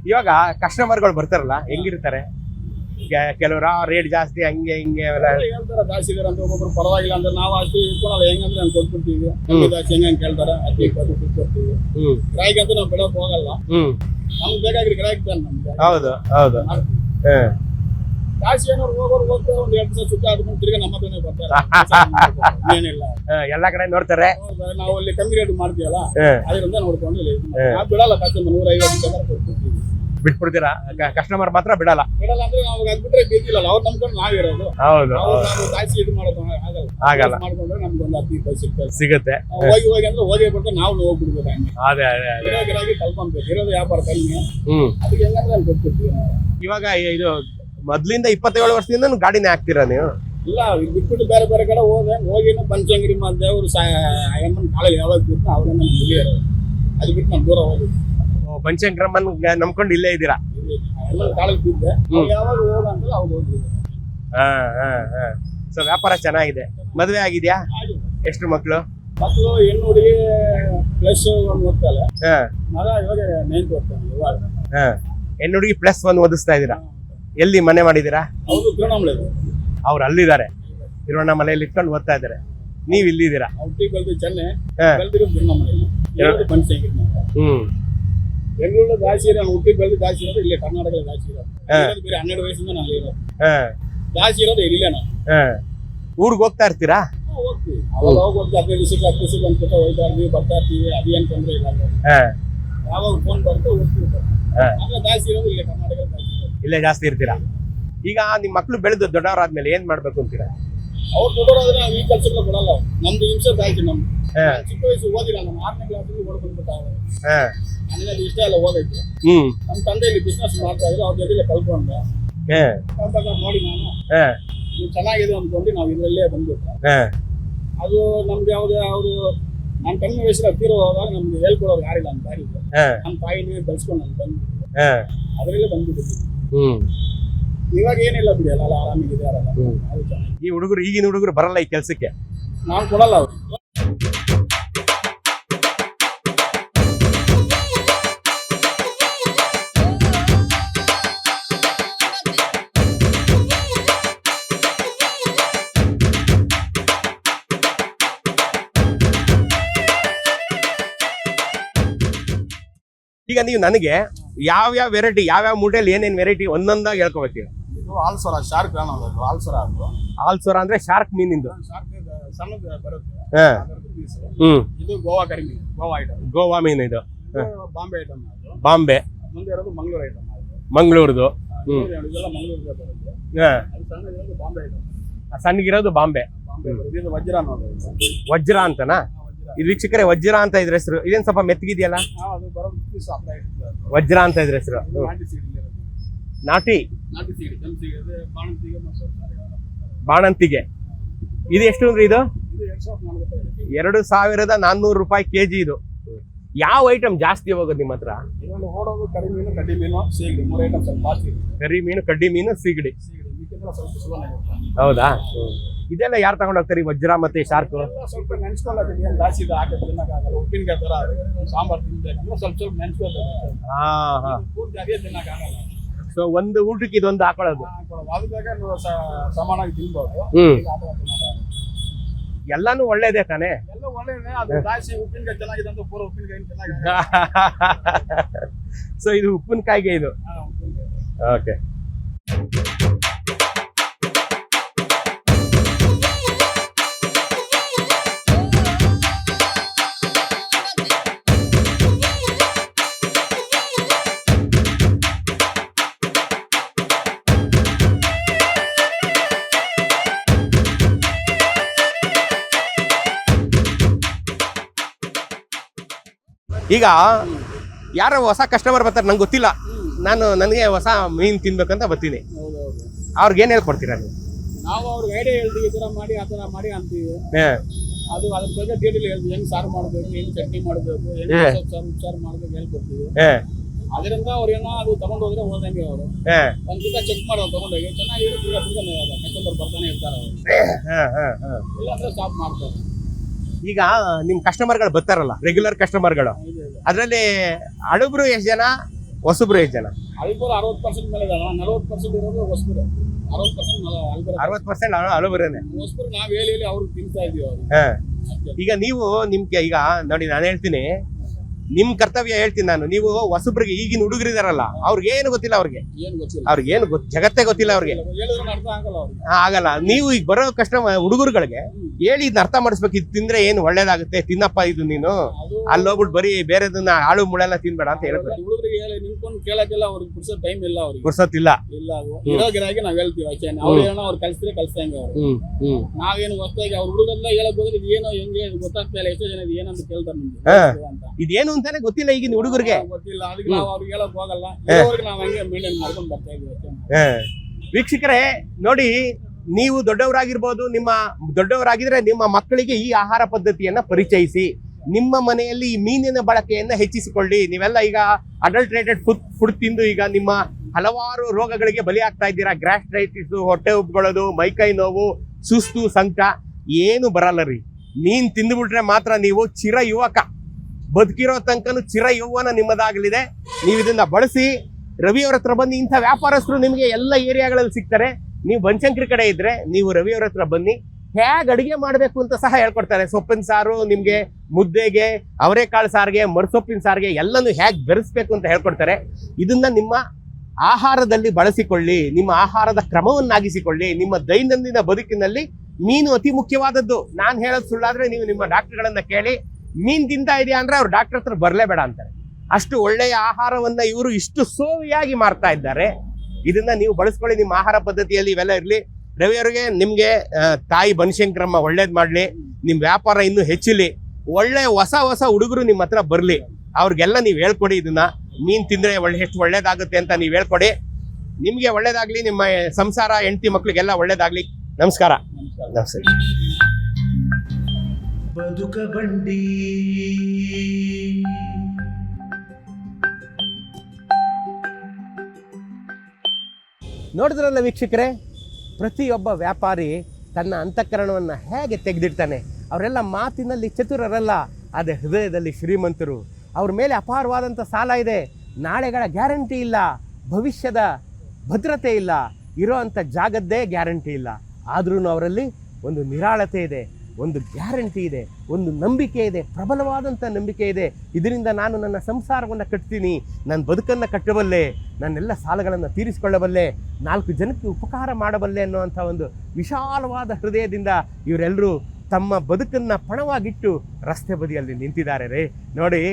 ಇವಾಗ ಕಸ್ಟಮರ್ಗಳು ಬರ್ತಾರಲ್ಲ ಹೆಂಗಿರ್ತಾರೆ? ಈಗ ಕೆಲವರು ರೇಟ್ ಜಾಸ್ತಿ ಹಂಗೆ ಹಿಂಗೆ ಎಲ್ಲ. ಹೇಳ್ತಾರೆ ದಾಸಿ ಇದಾರೆ ಅಂತ ಒಬ್ಬೊಬ್ರು ಪರವಾಗಿಲ್ಲ ಅಂದ್ರೆ ನಾವು ಅಷ್ಟು ಇಟ್ಕೊಳಲ್ಲ ಹೆಂಗಂದ್ರೆ ನಾನು ಕೊಟ್ಬಿಡ್ತೀವಿ. ದಾಸಿ ಹೆಂಗೆ ಅಂತ ಕೇಳ್ತಾರೆ. ಹತ್ತು ಇಪ್ಪತ್ತು ಕೊಡ್ತೀವಿ. ಹ್ಮ್. ಗ್ರಾಹಕ ಅಂತ ನಾವು ಬಿಡೋಕೆ ಹೋಗಲ್ಲ. ಹ್ಮ್. ನಮ್ಗೆ ಬೇಕಾಗಿರೋ ಗ್ರಾಹಕ ಹೌದು ಹೌದು. ಎಲ್ಲಾ ಕಡೆ ನೋಡ್ತಾರೆ? ನಾವು ಅಲ್ಲಿ ಕಮ್ಮಿ ರೇಟ್ ಮಾಡ್ತೀವಲ್ಲ? ಅದರಿಂದ ನೋಡ್ಕೊಂಡು ಬಿಡಲ್ಲ ಕಸ್ಟಮರ್ ನೂರ ಐವತ್ತು ಬಿಟ್ಬಿಡ್ತೀರಾ? ಕಸ್ಟಮರ್ ಮಾತ್ರ ಬಿಡಲ್ಲ. ಬಿಡಲ್ಲ ಅಂದ್ರೆ ನಾವು ಅದ್ಬಿಟ್ರೆ ಬಿದ್ದಿಲ್ಲ ಅವ್ರು ನಮ್ಕೊಂಡು ನಾವಿರೋದು ಹೌದು ಇದು ಮಾಡೋದು ಆಗಲ್ಲ. ಆಗಲ್ಲ. ಮಾಡ್ಕೊಂಡ್ರೆ ನಮ್ಗೆ ಒಂದು ಹತ್ತು ಇಪ್ಪತ್ತು ಸಿಗ್ತದೆ. ಸಿಗುತ್ತೆ. ಹೋಗಿ ಹೋಗಿ ಅಂದ್ರೆ ಹೋಗಿ ಬಿಟ್ಟು ನಾವು ಹೋಗ್ಬಿಡ್ಬೇಕು ಹಂಗೆ. ಅದೇ ಅದೇ ಅದೇ. ಇರೋ ಗಿರಾಕಿ ಕಲ್ಕೊಂಬೇಕು ಇರೋದು ವ್ಯಾಪಾರ ಕಮ್ಮಿ. ಅದಕ್ಕೆ ಹೆಂಗಂದ್ರೆ ಇವಾಗ ಇದು ಮೊದ್ಲಿಂದ ಇಪ್ಪತ್ತೇಳು ವರ್ಷದಿಂದ ಗಾಡಿನೇ ಹಾಕ್ತೀರಾ ನೀವು? ಇಲ್ಲ ಇದು ಬಿಟ್ಬಿಟ್ಟು ಬೇರೆ ಬೇರೆ ಕಡೆ ಹೋದೆ. ಹೋಗಿನ ಪಂಚಂಗಿರಿ ದೇವರು ಅಯ್ಯಮ್ಮನ ಕಾಲಲ್ಲಿ ಯಾವಾಗ ಬಿಟ್ಟು ಅವ್ರನ್ನ ಮುಗಿಯೋರು ಅದು ಬಿಟ್ಟು ನಾನು ದೂರ ಹೋಗಿ ಪಂಚಂಕ್ರಮನ್ ನಂಬ್ಕೊಂಡು ಇಲ್ಲೇ ಇದ್ದೀರಾ? ಅಯ್ಯಮ್ಮನ ಕಾಲಕ್ಕೆ ಬಿದ್ದೆ. ಅವ್ರು ಯಾವಾಗ ಹೋಗ ಅಂತ ಅವ್ರು ಹೋಗಿದ್ದೆ ಹಾ ಹಾ ಹಾ. ಸೊ ವ್ಯಾಪಾರ ಚೆನ್ನಾಗಿದೆ. ಮದುವೆ ಆಗಿದ್ಯಾ? ಎಷ್ಟು ಮಕ್ಕಳು ಮಕ್ಕಳು ಹೆಣ್ಣು ಹುಡುಗಿ ಪ್ಲಸ್ ಒಂದು ಓದ್ತಾಳೆ. ಹಾ. ಮಗ ಇವಾಗ ನೈನ್ತ್ ಓದ್ತಾನೆ ಇವಾಗ. ಹಾ. ಹೆಣ್ಣು ಹುಡುಗಿ ಪ್ಲಸ್ ಒನ್ ಓದಿಸ್ತಾ ಇದ್ದೀರಾ? ಎಲ್ಲಿ ಮನೆ ಮಾಡಿದ್ದೀರಾ? ಅವರು ಅಲ್ಲಿದ್ದಾರೆ. ತಿರುವಣ್ಣಾಮಲೆಯಲ್ಲಿ ಇಟ್ಕೊಂಡು ಓದ್ತಾ ಇದ್ದಾರೆ. ನೀವು ಇಲ್ಲಿದ್ದೀರಾ? ಹ್ಮ್. ಬೆಂಗಳೂರು ದಾಸಿ ಹುಟ್ಟಿ ಬೆಳೆದು ದಾಸಿ ಇರೋದು ಇಲ್ಲಿ ಕರ್ನಾಟಕದ ದಾಸಿ ಇರೋದು. ಬೇರೆ ಹನ್ನೆರಡು ವಯಸ್ಸಿಂದ ನಾನು ಇರೋದು. ಹಾ. ದಾಸಿ ಇರೋದು ಇಲ್ಲೇ ನಾನು. ಊರಿಗೆ ಹೋಗ್ತಾ ಇರ್ತೀರಾ? ಹೋಗ್ತೀವಿ. ಅವಾಗ ಹೋಗಿ ಹೋಗ್ತೀವಿ ಹದಿನೈದು ದಿವಸಕ್ಕೆ ಹತ್ತು ದಿವಸಕ್ಕೆ ಒಂದು ಹೋಗ್ತಾ ಇರ್ತೀವಿ ಬರ್ತಾ ಇರ್ತೀವಿ. ಅದೇನು ತೊಂದರೆ ಇಲ್ಲ. ಯಾವಾಗ ಫೋನ್ ಬರ್ತೋ ಹೋಗ್ತೀವಿ. ಇರೋದು ಇಲ್ಲಿ ದಾಸಿ ಇರೋದು ಇಲ್ಲೇ ಜಾಸ್ತಿ ಇರ್ತೀರಾ? ಈಗ ನಿಮ್ ಮಕ್ಳು ಬೆಳೆದು ದೊಡ್ಡವರಾದ್ಮೇಲೆ ಏನ್ ಮಾಡ್ಬೇಕು ಅಂತೀರಾ? ಅವ್ರು ದೊಡ್ಡವರಾದ್ರೆ ನಾವು ಈ ಕೆಲಸಗಳು ಕೊಡಲ್ಲ. ನಮ್ದು ಹಿಂಸೆ ಆಯ್ತು ನಮ್ದು ಹಾ. ನಾನ್ ಚಿಕ್ಕ ವಯಸ್ಸು ಓದಿಲ್ಲ ನಮ್ಮ ಆರನೇ ಕ್ಲಾಸಲ್ಲಿ ಓಡ್ಕೊಂಡ್ಬಿಟ್ಟ ಹಾ. ನನಗೆ ಅದು ಇಷ್ಟ ಎಲ್ಲ ಓದೈತೆ ಹ್ಮ್. ನಮ್ಮ ತಂದೆ ಇಲ್ಲಿ ಬಿಸ್ನೆಸ್ ಮಾಡ್ತಾ ಇದ್ರು ಅವ್ರ ಜೊತೆಗೆ ಕಲ್ತ್ಕೊಂಡೆ. ಹಾ. ನೋಡಿ ನಾನು. ಹಾ. ಇದು ಚೆನ್ನಾಗಿದೆ ಅಂದ್ಕೊಂಡು ನಾವು ಇದರಲ್ಲೇ ಬಂದ್ಬಿಟ್ಟು ಹಾ. ಅದು ನಮ್ಗೆ ಯಾವುದೇ ಅವರು ನನ್ನ ಕಮ್ಮಿ ವಯಸ್ಸಿನ ಹತ್ತಿರ ಹೋದಾಗ ನಮ್ಗೆ ಹೇಳ್ಕೊಡೋರು ಯಾರಿಲ್ಲ ಅಂತ ಬಾರಿ ಹಾ. ನಮ್ಮ ತಾಯಿನೇ ಬೆಳೆಸ್ಕೊಂಡು ನಾನು ಬಂದ್ಬಿಟ್ಟು ಹಾ. ಅದರಲ್ಲೇ ಬಂದ್ಬಿಟ್ಟಿದ್ದೀನಿ. ಇವಾಗ ಏನಿಲ್ಲ ಬಿಡಿ ಅಲ್ಲ. ಚೆನ್ನಾಗಿ ಈ ಹುಡುಗರು ಈಗಿನ ಹುಡುಗರು ಬರಲ್ಲ ಈ ಕೆಲಸಕ್ಕೆ? ನಾವು ಕೊಡಲ್ಲ ಅವ್ರು. ಈಗ ನೀವು ನನಗೆ ಯಾವ್ಯಾವ ವೆರೈಟಿ ಯಾವ್ಯಾವ ಮೂಟೆಯಲ್ಲಿ ಏನೇನು ವೆರೈಟಿ ಒಂದೊಂದಾಗಿ ಹೇಳ್ಕೋಬೇಕು ಇದು ಆಲ್ಸರ ಶಾರ್ಕ್ ಅನ್ನೋದು ಆಲ್ಸರ ಅದು. ಆಲ್ಸೋರ ಅಂದ್ರೆ ಶಾರ್ಕ್ ಮೀನಿಂದು ಶಾರ್ಕ್ ಸಣ್ಣದು ಬರುತ್ತೆ. ಹಾ. ಅದರದ್ದು piece. ಹ್ಮ್. ಇದು ಗೋವಾ ಕರಿಮಿ ಗೋವಾ ಐಟಮ್ ಗೋವಾ ಮೀನು ಇದು. ಬಾಂಬೆ ಐಟಮ್ ಅದು. ಬಾಂಬೆ. ಮುಂದೆ ಇರೋದು ಮಂಗಳೂರು ಐಟಮ್ ಅದು. ಮಂಗಳೂರುದು. ಹ್ಮ್. ಇದೆಲ್ಲ ಮಂಗಳೂರಿಗೆ ಬರುತ್ತೆ. ಹಾ. ಅದು ಸಣ್ಣದಿರೋದು ಬಾಂಬೆ ಐಟಮ್ ಸಣ್ಣಗಿರೋದು ಬಾಂಬೆ. ಬಾಂಬೆ ಬರುತ್ತೆ. ಇದು ವಜ್ರ ಅನ್ನೋದು ಇದು. ವಜ್ರ ಅಂತನಾ? ವೀಕ್ಷಕರೇ ವಜ್ರ ಅಂತ ಇದ್ರ ಹೆಸರು. ಇದೇನ್ ಸ್ವಲ್ಪ ಮೆತ್ತಗಿದೆಯಲ್ಲ. ವಜ್ರ ಅಂತ ಇದ್ರ ಹೆಸರು. ನಾಟಿ. ಬಾಣಂತಿಗೆ. ಇದು ಎಷ್ಟು ಅಂದ್ರೆ ಇದು? ಎರಡ್ ಸಾವಿರದ ನಾನ್ನೂರು ರೂಪಾಯಿ ಕೆಜಿ ಇದು. ಯಾವ ಐಟಮ್ ಜಾಸ್ತಿ ಹೋಗೋದು ನಿಮ್ಮ ಹತ್ರ? ಕರಿ ಮೀನು, ಕಡ್ಡಿ ಮೀನು, ಸೀಗಡಿ. ಹೌದಾ? ಇದೆಲ್ಲ ಯಾರು ತಗೊಂಡು ಹೋಗ್ತಾರೆ ಈ ವಜ್ರ ಮತ್ತೆ ಶಾರ್ಕ್ ಸ್ವಲ್ಪ ನೆನ್ಸ್ಕೊಳ್ಳೋದು ಜಾಸ್ತಿ ಹಾಕಿ ತಿನ್ನಕ್ಕಾಗಲ್ಲ. ಉಪ್ಪಿನಕಾಯಿ ಥರ. ಸಾಂಬಾರ್ ತಿನ್ಬೇಕಂದ್ರೆ ಸ್ವಲ್ಪ ಸ್ವಲ್ಪ ನೆನ್ಸ್ಕೊಳ್ಬೇಕು ಹಾ ಹಾ. ಪೂರ್ತಿ ಅದೇ ತಿನ್ನಕ್ಕಾಗಲ್ಲ. ಸೊ ಒಂದು ಊಟಕ್ಕೆ ಇದೊಂದು ಹಾಕೊಳ್ಳೋದು. ಅದು ಬೇಕಾದ್ರೆ ನೀವು ಸ- ಸಮಾನಾಗಿ ತಿನ್ಬೋದು. ಎಲ್ಲಾನು ಒಳ್ಳೇದೇ ತಾನೇ? ಎಲ್ಲ ಒಳ್ಳೇದೇ ಅದು ಜಾಸ್ತಿ ಉಪ್ಪಿನಕಾಯಿ ಚೆನ್ನಾಗಿದೆ ಅಂತ ಪೂರ ಉಪ್ಪಿನಕಾಯಿ ಚೆನ್ನಾಗಿದೆ ಸೊ ಇದು ಉಪ್ಪಿನಕಾಯಿಗೆ ಇದು. ಓಕೆ ಈಗ ಯಾರೋ ಹೊಸ ಕಸ್ಟಮರ್ ಬರ್ತಾರೆ ನಂಗೆ ಗೊತ್ತಿಲ್ಲ ನಾನು ನನಗೆ ಹೊಸ ಮೀನು ತಿನ್ಬೇಕಂತ ಬರ್ತೀನಿ ಹೌದೌದು ಅವ್ರಿಗೆ ಏನ್ ಹೇಳ್ಕೊಡ್ತೀರಾ ನೀವು ನಾವು ಅವ್ರಿಗೆ ಐಡಿಯಾ ಹೇಳ್ತೀವಿ ಈ ಥರ ಮಾಡಿ ಆ ಥರ ಮಾಡಿ ಅಂತೀವಿ ಹಾ. ಅದು ಅದ್ರ ಬಗ್ಗೆ ಡೀಟೇಲ್ ಹೇಳ್ತೀವಿ ಹೆಂಗೆ ಸಾರು ಮಾಡಬೇಕು ಹೆಂಗೆ ಚಟ್ನಿ ಮಾಡಬೇಕು ಹೆಂಗೆ. ಸಾರು ಉಪ್ಸಾರು ಮಾಡಬೇಕು ಹೇಳ್ಕೊಡ್ತೀವಿ ಹಾ. ಅದರಿಂದ ಅವ್ರು ಏನೋ ಅದು ತಗೊಂಡು ಹೋದ್ರೆ ಹೋದಂಗೆ ಅವರು ಹಾ. ಒಂದ್ ದಿವಸ ಚೆಕ್ ಮಾಡೋದು ತಗೊಂಡೋಗಿ ಚೆನ್ನಾಗಿ ತಿರ್ಗಾ ತಿರ್ಗಾ ಕಸ್ಟಮರ್ ಬರ್ತಾನೆ ಇರ್ತಾರೆ ಅವರು ಹಾ, ಹಾ, ಹಾ. ಇಲ್ಲಾಂದ್ರೆ ಸ್ಟಾಪ್ ಮಾಡ್ತಾರೆ ಈಗ ನಿಮ್ ಕಸ್ಟಮರ್ಗಳು ಬರ್ತಾರಲ್ಲ ರೆಗ್ಯುಲರ್ ಕಸ್ಟಮರ್ಗಳು. ಅದ್ರಲ್ಲಿ ಹಡುಬ್ರು ಎಷ್ಟು ಜನ? ಹೊಸಬ್ರು ಎಷ್ಟು ಜನ? ಅರವತ್ತು ಪರ್ಸೆಂಟ್ ಮೇಲೆ ನಲವತ್ತು ಪರ್ಸೆಂಟ್ ಇರೋದು ಹೊಸಬರು. ಅರವತ್ತು ಪರ್ಸೆಂಟ್ ಹಳುಬ್ರೇನೆ ನಾವ್ ಹೇಳಿ ಅವ್ರಿಗೆ ತಿಂತಾ ಇದೀವಿ. ಈಗ ನೀವು ನಿಮ್ಗೆ ಈಗ ನೋಡಿ ನಾನು ಹೇಳ್ತೀನಿ. ನಿಮ್ ಕರ್ತವ್ಯ ಹೇಳ್ತೀನಿ ನಾನು. ನೀವು ಹೊಸಬ್ರಿಗೆ ಈಗಿನ ಹುಡುಗರಿದಾರಲ್ಲ ಅವ್ರಿಗೆ ಏನು ಗೊತ್ತಿಲ್ಲ ಅವ್ರಿಗೆ. ಏನ್ ಗೊತ್ತಿಲ್ಲ. ಅವ್ರಿಗೆ ಏನು ಗೊತ್ತ ಜಗತ್ತೇ ಗೊತ್ತಿಲ್ಲ ಅವ್ರಿಗೆ. ಆಗಲ್ಲ ನೀವು ಈಗ ಬರೋ ಕಸ್ಟಮರ್ ಹುಡುಗರುಗಳಿಗೆ ಹೇಳಿ ಇದನ್ನ ಅರ್ಥ ಮಾಡಿಸ್ಬೇಕು. ಇದು ತಿಂದ್ರೆ ಏನು ಒಳ್ಳೇದಾಗುತ್ತೆ? ತಿನ್ನಪ್ಪ ಇದು ನೀನು. ಅಲ್ಲಿ ಹೋಗ್ಬಿಟ್ಟು ಬರೀ ಬೇರೆದನ್ನ ಆಳು ಮುಳೆಲ್ಲ ತಿನ್ಬೇಡ ಅಂತ ಹೇಳ್ಬೇಕು ಹುಡುಗರಿಗೆ ಹೇಳಿ ನಿಂತ್ಕೊಂಡು ಕೇಳಕ್ಕೆಲ್ಲ ಅವ್ರಿಗೆ ಪುರ್ಸೋ ಟೈಮ್ ಇಲ್ಲ ಅವ್ರಿಗೆ. ಪುರ್ಸೊತ್ತಿಲ್ಲ. ನಾವೇನು ಹೊಸದಾಗಿ ಅವ್ರ ಹುಡುಗರೆಲ್ಲ ಹೇಳಕ್ ಹೋದ್ರೆ ಏನೋ ಹೆಂಗೆ ಗೊತ್ತಾಗ್ತಾ ಇಲ್ಲ. ಎಷ್ಟೋ ಜನ ಏನಂತ ಕೇಳ್ತಾರೆ ಇದೇನು ಅಂತಾನೆ ಗೊತ್ತಿಲ್ಲ ಈಗಿನ ಹುಡುಗರಿಗೆ. ಗೊತ್ತಿಲ್ಲ. ಅದಕ್ಕೆ ನಾವು ಅವ್ರಿಗೆ ಹೇಳಕ್ ಹೋಗಲ್ಲ. ಇರೋವರೆಗೆ ನಾವ್ ಹಂಗೆ ಮೇಂಟೈನ್ ಮಾಡ್ಕೊಂಡು ಬರ್ತಾ ಇದೀವಿ ಅಷ್ಟೇ. ವೀಕ್ಷಕರೇ ನೋಡಿ ನೀವು ದೊಡ್ಡವರಾಗಿರ್ಬೋದು ನಿಮ್ಮ ದೊಡ್ಡವರಾಗಿದ್ರೆ ನಿಮ್ಮ ಮಕ್ಕಳಿಗೆ ಈ ಆಹಾರ ಪದ್ಧತಿಯನ್ನ ಪರಿಚಯಿಸಿ ನಿಮ್ಮ ಮನೆಯಲ್ಲಿ ಈ ಮೀನಿನ ಬಳಕೆಯನ್ನ ಹೆಚ್ಚಿಸಿಕೊಳ್ಳಿ. ನೀವೆಲ್ಲ ಈಗ ಅಡಲ್ಟ್ರೇಟೆಡ್ ಫುಡ್ ಫುಡ್ ತಿಂದು ಈಗ ನಿಮ್ಮ ಹಲವಾರು ರೋಗಗಳಿಗೆ ಬಲಿಯಾಗ್ತಾ ಇದ್ದೀರಾ. ಗ್ರಾಸ್ಟ್ರೈಟಿಸ್ ಹೊಟ್ಟೆ ಉಬ್ಕೊಳ್ಳೋದು ಮೈಕೈ ನೋವು ಸುಸ್ತು ಸಂಕ ಏನು ಬರಲ್ಲ ರೀ. ಮೀನ್ ತಿಂದುಬಿಟ್ರೆ ಮಾತ್ರ ನೀವು ಚಿರ ಯುವಕ. ಬದುಕಿರೋ ತನಕನು ಚಿರ ಯೌವನ ನಿಮ್ಮದಾಗಲಿದೆ. ನೀವು ಇದನ್ನ ಬಳಸಿ, ರವಿ ಅವ್ರ ಹತ್ರ ಬಂದು ಇಂಥ ವ್ಯಾಪಾರಸ್ಥರು ನಿಮಗೆ ಎಲ್ಲ ಏರಿಯಾಗಳಲ್ಲಿ ಸಿಗ್ತಾರೆ. ನೀವು ಬನಶಂಕರಿ ಕಡೆ ಇದ್ರೆ ನೀವು ರವಿ ಅವ್ರ ಹತ್ರ ಬನ್ನಿ. ಹೇಗೆ ಅಡಿಗೆ ಮಾಡಬೇಕು ಅಂತ ಸಹ ಹೇಳ್ಕೊಡ್ತಾರೆ. ಸೊಪ್ಪಿನ ಸಾರು, ನಿಮಗೆ ಮುದ್ದೆಗೆ, ಅವರೆಕಾಳು ಸಾರಿಗೆ, ಮರಸೊಪ್ಪಿನ ಸಾರಿಗೆ ಎಲ್ಲನೂ ಹೇಗೆ ಬೆರೆಸ್ಬೇಕು ಅಂತ ಹೇಳ್ಕೊಡ್ತಾರೆ. ಇದನ್ನ ನಿಮ್ಮ ಆಹಾರದಲ್ಲಿ ಬಳಸಿಕೊಳ್ಳಿ, ನಿಮ್ಮ ಆಹಾರದ ಕ್ರಮವನ್ನಾಗಿಸಿಕೊಳ್ಳಿ, ನಿಮ್ಮ ದೈನಂದಿನ ಬದುಕಿನಲ್ಲಿ ಮೀನು ಅತಿ ಮುಖ್ಯವಾದದ್ದು. ನಾನು ಹೇಳೋದು ಸುಳ್ಳಾದ್ರೆ ನೀವು ನಿಮ್ಮ ಡಾಕ್ಟರ್ಗಳನ್ನ ಕೇಳಿ ಮೀನ್ ತಿಂತಾ ಇದೆಯಾ ಅಂದ್ರೆ ಅವ್ರು ಡಾಕ್ಟರ್ ಹತ್ರ ಬರಲೇಬೇಡ ಅಂತಾರೆ. ಅಷ್ಟು ಒಳ್ಳೆಯ ಆಹಾರವನ್ನ ಇವರು ಇಷ್ಟು ಸೋವಿಯಾಗಿ ಮಾರ್ತಾ ಇದ್ದಾರೆ. ಇದನ್ನ ನೀವು ಬಳಸ್ಕೊಳ್ಳಿ ನಿಮ್ಮ ಆಹಾರ ಪದ್ಧತಿಯಲ್ಲಿ ಇವೆಲ್ಲ ಇರಲಿ. ರವಿ ಅವರಿಗೆ ನಿಮ್ಗೆ ತಾಯಿ ಬನಶಂಕರಮ್ಮ ಒಳ್ಳೇದ್ ಮಾಡ್ಲಿ. ನಿಮ್ ವ್ಯಾಪಾರ ಇನ್ನೂ ಹೆಚ್ಚಲಿ. ಒಳ್ಳೆ ಹೊಸ ಹೊಸ ಹುಡುಗರು ನಿಮ್ಮ ಹತ್ರ ಬರಲಿ. ಅವ್ರಿಗೆಲ್ಲ ನೀವು ಹೇಳ್ಕೊಡಿ ಇದನ್ನ. ಮೀನ್ ತಿಂದ್ರೆ ಒಳ್ಳೆ ಎಷ್ಟು ಒಳ್ಳೇದಾಗುತ್ತೆ ಅಂತ ನೀವು ಹೇಳ್ಕೊಡಿ. ನಿಮ್ಗೆ ಒಳ್ಳೇದಾಗ್ಲಿ ನಿಮ್ಮ ಸಂಸಾರ ಹೆಂಡತಿ ಮಕ್ಳಿಗೆಲ್ಲ ಒಳ್ಳೇದಾಗ್ಲಿ. ನಮಸ್ಕಾರ. ನಮಸ್ಕಾರ. ಬದುಕ ಬಂಡಿ. ನೋಡಿದ್ರಲ್ಲ ವೀಕ್ಷಕರೇ, ಪ್ರತಿಯೊಬ್ಬ ವ್ಯಾಪಾರಿ ತನ್ನ ಅಂತಃಕರಣವನ್ನು ಹೇಗೆ ತೆಗೆದಿಡ್ತಾನೆ? ಅವರೆಲ್ಲ ಮಾತಿನಲ್ಲಿ ಚತುರರಲ್ಲ ಅದೇ ಹೃದಯದಲ್ಲಿ ಶ್ರೀಮಂತರು. ಅವ್ರ ಮೇಲೆ ಅಪಾರವಾದಂಥ ಸಾಲ ಇದೆ. ನಾಳೆಗಳ ಗ್ಯಾರಂಟಿ ಇಲ್ಲ. ಭವಿಷ್ಯದ ಭದ್ರತೆ ಇಲ್ಲ. ಇರೋ ಅಂಥ ಜಾಗದ್ದೇ ಗ್ಯಾರಂಟಿ ಇಲ್ಲ. ಆದ್ರೂ ಅವರಲ್ಲಿ ಒಂದು ನಿರಾಳತೆ ಇದೆ. ಒಂದು ಗ್ಯಾರಂಟಿ ಇದೆ, ಒಂದು ನಂಬಿಕೆ ಇದೆ ಪ್ರಬಲವಾದಂಥ ನಂಬಿಕೆ ಇದೆ. ಇದರಿಂದ ನಾನು ನನ್ನ ಸಂಸಾರವನ್ನು ಕಟ್ತೀನಿ, ನನ್ನ ಬದುಕನ್ನು ಕಟ್ಟಬಲ್ಲೆ, ನನ್ನೆಲ್ಲ ಸಾಲಗಳನ್ನು ತೀರಿಸಿಕೊಳ್ಳಬಲ್ಲೆ, ನಾಲ್ಕು ಜನಕ್ಕೆ ಉಪಕಾರ ಮಾಡಬಲ್ಲೆ ಅನ್ನುವಂಥ ಒಂದು ವಿಶಾಲವಾದ ಹೃದಯದಿಂದ ಇವರೆಲ್ಲರೂ ತಮ್ಮ ಬದುಕನ್ನು ಪಣವಾಗಿಟ್ಟು ರಸ್ತೆ ಬದಿಯಲ್ಲಿ ನಿಂತಿದ್ದಾರೆ ರೇ. ನೋಡಿ,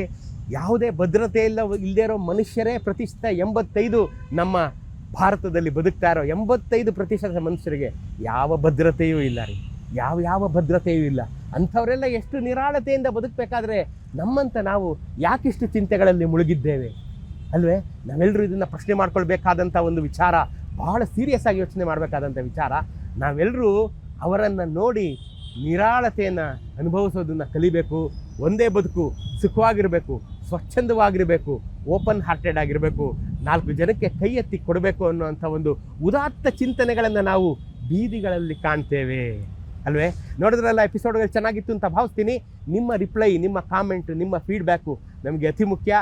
ಯಾವುದೇ ಭದ್ರತೆ ಇಲ್ಲ ಇಲ್ಲದೇ ಇರೋ ಮನುಷ್ಯರೇ ಪ್ರತಿಶತ ಎಂಬತ್ತೈದು ನಮ್ಮ ಭಾರತದಲ್ಲಿ ಬದುಕ್ತಾ ಇರೋ ಎಂಬತ್ತೈದು ಪ್ರತಿಶತ ಮನುಷ್ಯರಿಗೆ ಯಾವ ಭದ್ರತೆಯೂ ಇಲ್ಲ ರೀ. ಯಾವ ಯಾವ ಭದ್ರತೆಯೂ ಇಲ್ಲ. ಅಂಥವರೆಲ್ಲ ಎಷ್ಟು ನಿರಾಳತೆಯಿಂದ ಬದುಕಬೇಕಾದ್ರೆ ನಮ್ಮಂತ ನಾವು ಯಾಕಿಷ್ಟು ಚಿಂತೆಗಳಲ್ಲಿ ಮುಳುಗಿದ್ದೇವೆ? ಅಲ್ವೇ? ನಾವೆಲ್ಲರೂ ಇದನ್ನು ಪ್ರಶ್ನೆ ಮಾಡ್ಕೊಳ್ಬೇಕಾದಂಥ ಒಂದು ವಿಚಾರ, ಬಹಳ ಸೀರಿಯಸ್ ಆಗಿ ಯೋಚನೆ ಮಾಡಬೇಕಾದಂಥ ವಿಚಾರ ನಾವೆಲ್ಲರೂ ಅವರನ್ನು ನೋಡಿ ನಿರಾಳತೆಯನ್ನು ಅನುಭವಿಸೋದನ್ನು ಕಲಿಬೇಕು, ಒಂದೇ ಬದುಕು ಸುಖವಾಗಿರಬೇಕು, ಸ್ವಚ್ಛಂದವಾಗಿರಬೇಕು ಓಪನ್ ಹಾರ್ಟೆಡ್ ಆಗಿರಬೇಕು, ನಾಲ್ಕು ಜನಕ್ಕೆ ಕೈ ಎತ್ತಿ ಕೊಡಬೇಕು ಅನ್ನುವಂಥ ಒಂದು ಉದಾತ್ತ ಚಿಂತನೆಗಳನ್ನು ನಾವು ಬೀದಿಗಳಲ್ಲಿ ಕಾಣ್ತೇವೆ. ಅಲ್ವೇ? ನೋಡಿದ್ರಲ್ಲ ಎಪಿಸೋಡ್ಗಳು ಚೆನ್ನಾಗಿತ್ತು ಅಂತ ಭಾವಿಸ್ತೀನಿ. ನಿಮ್ಮ ರಿಪ್ಲೈ ನಿಮ್ಮ ಕಾಮೆಂಟ್ ನಿಮ್ಮ ಫೀಡ್ಬ್ಯಾಕು ನಮಗೆ ಅತಿ ಮುಖ್ಯ.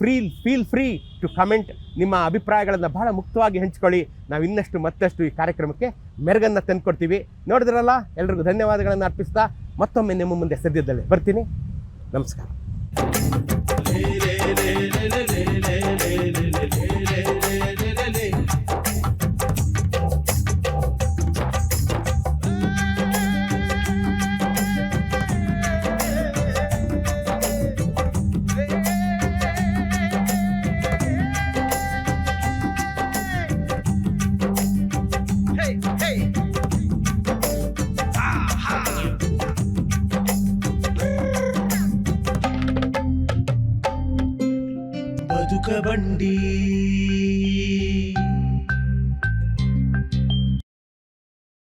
Free feel free to comment ನಿಮ್ಮ ಅಭಿಪ್ರಾಯಗಳನ್ನು ಬಹಳ ಮುಕ್ತವಾಗಿ ಹಂಚ್ಕೊಳ್ಳಿ. ನಾವು ಇನ್ನಷ್ಟು ಮತ್ತಷ್ಟು ಈ ಕಾರ್ಯಕ್ರಮಕ್ಕೆ ಮೆರುಗನ್ನು ತಂದುಕೊಡ್ತೀವಿ. ನೋಡಿದ್ರಲ್ಲ? ಎಲ್ರಿಗೂ ಧನ್ಯವಾದಗಳನ್ನು ಅರ್ಪಿಸ್ತಾ ಮತ್ತೊಮ್ಮೆ ನಿಮ್ಮ ಮುಂದೆ ಸದ್ಯದಲ್ಲೇ ಬರ್ತೀನಿ. ನಮಸ್ಕಾರ.